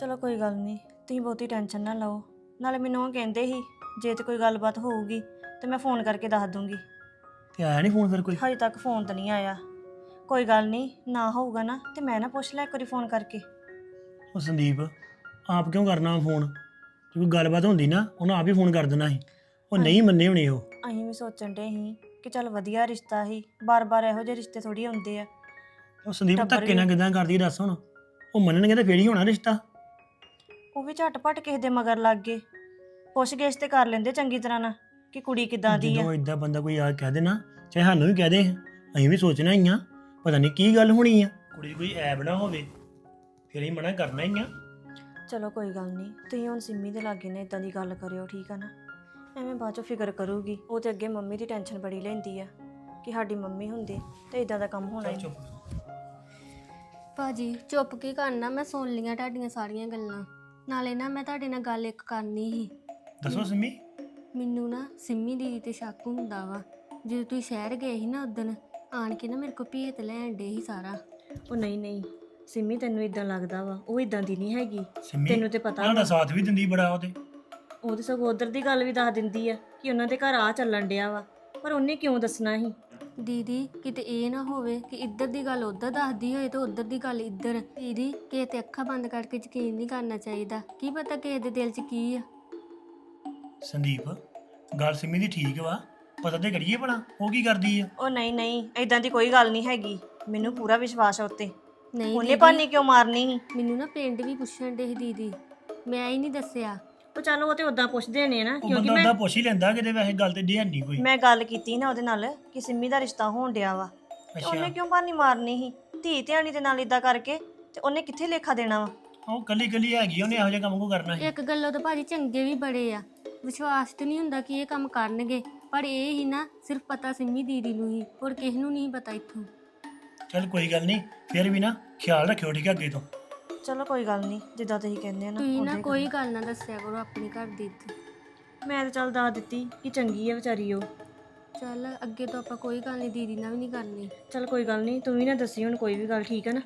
[SPEAKER 7] ਚਲੋ ਕੋਈ ਗੱਲ ਨਹੀਂ ਤੁਸੀਂ ਬਹੁਤੀ ਟੈਨਸ਼ਨ ਨਾ ਲਓ। ਨਾਲੇ ਮੈਨੂੰ ਉਹ ਕਹਿੰਦੇ ਸੀ ਜੇ ਤੇ ਕੋਈ ਗੱਲਬਾਤ ਹੋਊਗੀ ਤੇ ਮੈਂ ਫੋਨ ਕਰਕੇ ਦੱਸ ਦੂੰਗੀ।
[SPEAKER 8] ਤੇ ਆਇਆ ਨਹੀਂ ਫੋਨ ਫਿਰ ਕੋਈ?
[SPEAKER 7] ਹਜੇ ਤੱਕ ਫੋਨ ਤਾਂ ਨਹੀਂ ਆਇਆ। ਕੋਈ ਗੱਲ ਨਹੀਂ ਨਾ ਹੋਊਗਾ ਨਾ ਤੇ ਮੈਂ ਨਾ ਪੁੱਛ ਲੈ ਇੱਕ ਵਾਰੀ ਫੋਨ ਕਰਕੇ।
[SPEAKER 8] ਉਹ ਸੰਦੀਪ ਆਪ ਕਿਉਂ ਕਰਨਾ ਫੋਨ ਜੇ ਕੋਈ ਗੱਲਬਾਤ ਹੁੰਦੀ ਨਾ ਉਹਨਾਂ ਆਪ ਹੀ ਫੋਨ ਕਰ ਦੇਣਾ ਸੀ। ਉਹ ਨਹੀਂ ਮੰਨੇ ਹੋਣੇ ਉਹ।
[SPEAKER 7] ਅਸੀਂ ਵੀ ਸੋਚਣ ਡੇ ਸੀ ਕਿ ਚੱਲ ਵਧੀਆ ਰਿਸ਼ਤਾ ਸੀ ਬਾਰ-ਬਾਰ ਇਹੋ ਜਿਹੇ ਰਿਸ਼ਤੇ ਥੋੜੀ ਆਉਂਦੇ ਆ।
[SPEAKER 8] ਉਹ ਸੰਦੀਪ
[SPEAKER 7] ਟੱਬਰ
[SPEAKER 8] ਧੱਕੇ ਨਾਲ ਕਿਦਾਂ ਕਰਦੀ ਦੱਸ ਹੁਣ। ਉਹ ਮੰਨਣਗੇ ਤਾਂ ਫੇਰ ਹੀ ਹੋਣਾ ਰਿਸ਼ਤਾ।
[SPEAKER 7] ਉਹ ਵੀ ਝਟਪਟ ਕਿਸੇ ਦੇ ਮਗਰ ਲੱਗ ਗਏ। ਪੁੱਛ ਗਿੱਛ ਤੇ ਕਰ ਲੈਂਦੇ ਚੰਗੀ ਤਰ੍ਹਾਂ ਨਾ ਕਿ ਕੁੜੀ ਕਿਦਾਂ ਦੀ ਆ?
[SPEAKER 8] ਜਦੋਂ ਇਦਾਂ ਬੰਦਾ ਕੋਈ ਆ ਕੇ ਕਹਿ ਦੇ ਨਾ ਚਾਹੇ ਸਾਨੂੰ ਵੀ ਕਹਿ ਦੇ ਅਸੀਂ ਵੀ ਸੋਚਣਾ ਹੀ ਆ ਪਤਾ ਨਹੀਂ ਕੀ ਗੱਲ ਹੋਣੀ ਆ। ਕੁੜੀ ਦੀ ਕੋਈ ਐਬ ਨਾ ਹੋਵੇ ਫਿਰ ਹੀ ਮਨਾ ਕਰਨਾ ਹੀ ਆ।
[SPEAKER 7] ਚਲੋ ਕੋਈ ਗੱਲ ਨਹੀਂ ਤੁਸੀਂ ਹੁਣ ਸਿੰਮੀ ਦੇ ਲਾਗੇ ਨੇ ਇਦਾਂ ਦੀ ਗੱਲ ਕਰਿਓ ਠੀਕ ਆ ਨਾ? ਐਵੇਂ ਬਾਅਦ ਚੋਂ ਫਿਕਰ ਕਰੂਗੀ ਉਹ ਤੇ ਅੱਗੇ ਮੰਮੀ ਦੀ ਟੈਨਸ਼ਨ ਬੜੀ ਲੈਂਦੀ ਆ ਕਿ ਸਾਡੀ ਮੰਮੀ ਹੁੰਦੀ ਤੇ ਇਦਾਂ ਦਾ ਕੰਮ ਹੋਣਾ ਹੀ। ਨਹੀਂ।
[SPEAKER 4] ਭਾਜੀ ਚੁੱਪ ਕੀ ਕਰਨਾ ਮੈਂ ਸੁਣ ਲੀਆਂ ਤੁਹਾਡੀਆਂ ਸਾਰੀਆਂ ਗੱਲਾਂ। ਨਾਲੇ ਨਾ ਮੈਂ ਤੁਹਾਡੇ ਨਾਲ ਗੱਲ ਇੱਕ ਕਰਨੀ ਸੀ।
[SPEAKER 8] ਦੱਸੋ ਸਿੰਮੀ।
[SPEAKER 4] ਮੈਨੂੰ ਨਾ ਸਿੰਮੀ ਦੀਦੀ ਤੇ ਸ਼ੱਕ ਹੁੰਦਾ ਵਾ। ਜਦੋਂ ਤੁਸੀਂ ਸ਼ਹਿਰ ਗਏ ਸੀ ਨਾ ਉਦਣ ਆਣ ਕੇ ਨਾ ਮੇਰੇ ਕੋ ਭੇਤ ਲੈਣ ਡੇ ਸੀ ਸਾਰਾ।
[SPEAKER 7] ਉਹ ਨਹੀਂ ਨਹੀਂ ਸਿੰਮੀ ਤੈਨੂੰ ਇਦਾਂ ਲੱਗਦਾ ਵਾ ਉਹ ਇਦਾਂ ਦੀ ਨਹੀਂ ਹੈਗੀ।
[SPEAKER 8] ਸਿੰਮੀ
[SPEAKER 7] ਤੈਨੂੰ ਤੇ ਪਤਾ
[SPEAKER 8] ਉਹਨਾਂ ਦਾ ਸਾਥ ਵੀ ਦਿੰਦੀ ਬੜਾ ਉਹਦੇ।
[SPEAKER 7] ਉਹ ਤੇ ਸਗੋਂ ਉਧਰ ਦੀ ਗੱਲ ਵੀ ਦੱਸ ਦਿੰਦੀ ਆ ਕਿ ਉਹਨਾਂ ਦੇ ਘਰ ਆ ਚੱਲਣ ਡਿਆ ਵਾ। ਪਰ ਉਹਨੇ ਕਿਉਂ ਦੱਸਣਾ ਸੀ?
[SPEAKER 4] ਦੀਦੀ ਕਿਤੇ ਇਹ ਨਾ ਹੋਵੇ ਕਿ ਇੱਧਰ ਦੀ ਗੱਲ ਉੱਧਰ ਦੱਸਦੀ ਹੋਏ ਤੇ ਉੱਧਰ ਦੀ ਗੱਲ ਇੱਧਰ। ਦੀਦੀ ਕਿਸੇ ਤੇ ਅੱਖਾਂ ਬੰਦ ਕਰਕੇ ਯਕੀਨ ਨਹੀਂ ਕਰਨਾ ਚਾਹੀਦਾ। ਕੀ ਪਤਾ ਕਿਸੇ ਦੇ ਦਿਲ 'ਚ ਕੀ ਆ।
[SPEAKER 8] ਸੰਦੀਪ ਗੱਲ ਸਿੰਮੀ ਦੀ ਠੀਕ ਵਾ ਪਤਾ ਤੇ ਕਰੀਏ ਭਲਾ ਉਹ ਕੀ ਕਰਦੀ ਆ?
[SPEAKER 7] ਉਹ ਨਹੀਂ ਨਹੀਂ ਇਦਾਂ ਦੀ ਕੋਈ ਗੱਲ ਨਹੀਂ ਹੈਗੀ ਮੈਨੂੰ ਪੂਰਾ ਵਿਸ਼ਵਾਸ ਆ ਉੱਤੇ।
[SPEAKER 4] ਨਹੀਂ
[SPEAKER 7] ਉਹਨੇ
[SPEAKER 4] ਦੀਦੀ,
[SPEAKER 7] ਭਾਨੀ ਕਿਉਂ ਮਾਰਨੀ ਸੀ?
[SPEAKER 4] ਮੈਨੂੰ ਨਾ ਪਿੰਡ ਵੀ ਪੁੱਛਣ ਦੇ ਦੀਦੀ ਮੈਂ ਹੀ ਨਹੀਂ ਦੱਸਿਆ।
[SPEAKER 7] ਉਹ ਚੱਲ ਉਹ ਤੇ ਉਦਾਂ ਪੁੱਛਦੇ ਨੇ ਨਾ
[SPEAKER 8] ਉਹ
[SPEAKER 7] ਕਿਉਂਕਿ
[SPEAKER 8] ਬੰਦਾ
[SPEAKER 7] ਮੈਂ
[SPEAKER 8] ਉਹਦਾ ਪੁੱਛ ਹੀ ਲੈਂਦਾ ਕਿਤੇ ਵੈਸੇ ਗੱਲ ਤੇ ਢਿਆਨ ਨਹੀਂ ਕੋਈ।
[SPEAKER 7] ਮੈਂ ਗੱਲ ਕੀਤੀ ਨਾ ਉਹਦੇ ਨਾਲ ਕਿ ਸਿੰਮੀ ਦਾ ਰਿਸ਼ਤਾ ਹੋਣ ਡਿਆ ਵਾ। ਤੇ ਉਹਨੇ
[SPEAKER 8] ਅੱਛਾ
[SPEAKER 7] ਕਿਉਂ ਭਾਨੀ ਮਾਰਨੀ ਸੀ? ਧੀ ਧਿਆਣੀ ਦੇ ਨਾਲ ਇਦਾਂ ਕਰਕੇ ਤੇ ਉਹਨੇ ਕਿੱਥੇ ਲੇਖਾ ਦੇਣਾ ਵਾ?
[SPEAKER 8] ਉਹ ਕੱਲੀ ਕੱਲੀ ਹੈਗੀ ਉਹਨੇ ਇਹੋ ਜਿਹਾ ਕੰਮ ਕੋ ਕਰਨਾ ਸੀ।
[SPEAKER 4] ਇੱਕ ਗੱਲੋਂ ਤਾਂ ਭਾਜੀ ਚੰਗੇ ਵੀ ਬੜੇ ਆ। ਵਿਸ਼ਵਾਸ ਤੇ ਨਹੀਂ ਹੁੰਦਾ ਕਿ ਇਹ ਕੰਮ ਕਰਨਗੇ ਪਰ ਇਹ ਹੀ ਨਾ ਸਿਰਫ ਪਤਾ ਸਿੰਮੀ ਦੀਦੀ ਨੂੰ ਹੀ ਹੋਰ ਕਿਸੇ ਨੂੰ ਨਹੀਂ ਪਤਾ ਇੱਥੋਂ।
[SPEAKER 8] ਚੱਲ ਕੋਈ ਗੱਲ ਨਹੀਂ ਫਿਰ ਵੀ ਨਾ ਖਿਆਲ ਰੱਖਿਓ ਠੀਕ ਹੈ ਅੱਗੇ ਤੋਂ।
[SPEAKER 7] ਚਲੋ ਕੋਈ ਗੱਲ ਨਹੀਂ ਜਿੱਦਾਂ ਤੁਸੀਂ ਕਹਿੰਦੇ ਆ ਨਾ
[SPEAKER 4] ਤੁਸੀਂ
[SPEAKER 7] ਉਦਾਂ
[SPEAKER 4] ਨਾ
[SPEAKER 7] ਹੀ
[SPEAKER 4] ਕੋਈ ਗੱਲ ਨਾ ਦੱਸਿਆ ਕਰੋ ਆਪਣੀ ਘਰ ਦੀ ਇੱਥੇ।
[SPEAKER 7] ਕਰਨਾ। ਮੈਂ ਤਾਂ ਚੱਲ ਦੱਸ ਦਿੱਤੀ ਕਿ ਚੰਗੀ ਆ ਵਿਚਾਰੀ ਉਹ।
[SPEAKER 4] ਚੱਲ ਅੱਗੇ ਤੋਂ ਆਪਾਂ ਕੋਈ ਗੱਲ ਨਹੀਂ ਦੀਦੀ ਨਾਲ ਵੀ ਨਹੀਂ ਕਰਨੀ।
[SPEAKER 7] ਚਲ ਕੋਈ ਗੱਲ ਨਹੀਂ ਤੂੰ ਵੀ ਨਾ ਦੱਸੀ ਹੁਣ ਕੋਈ ਵੀ ਗੱਲ ਠੀਕ ਹੈ ਨਾ?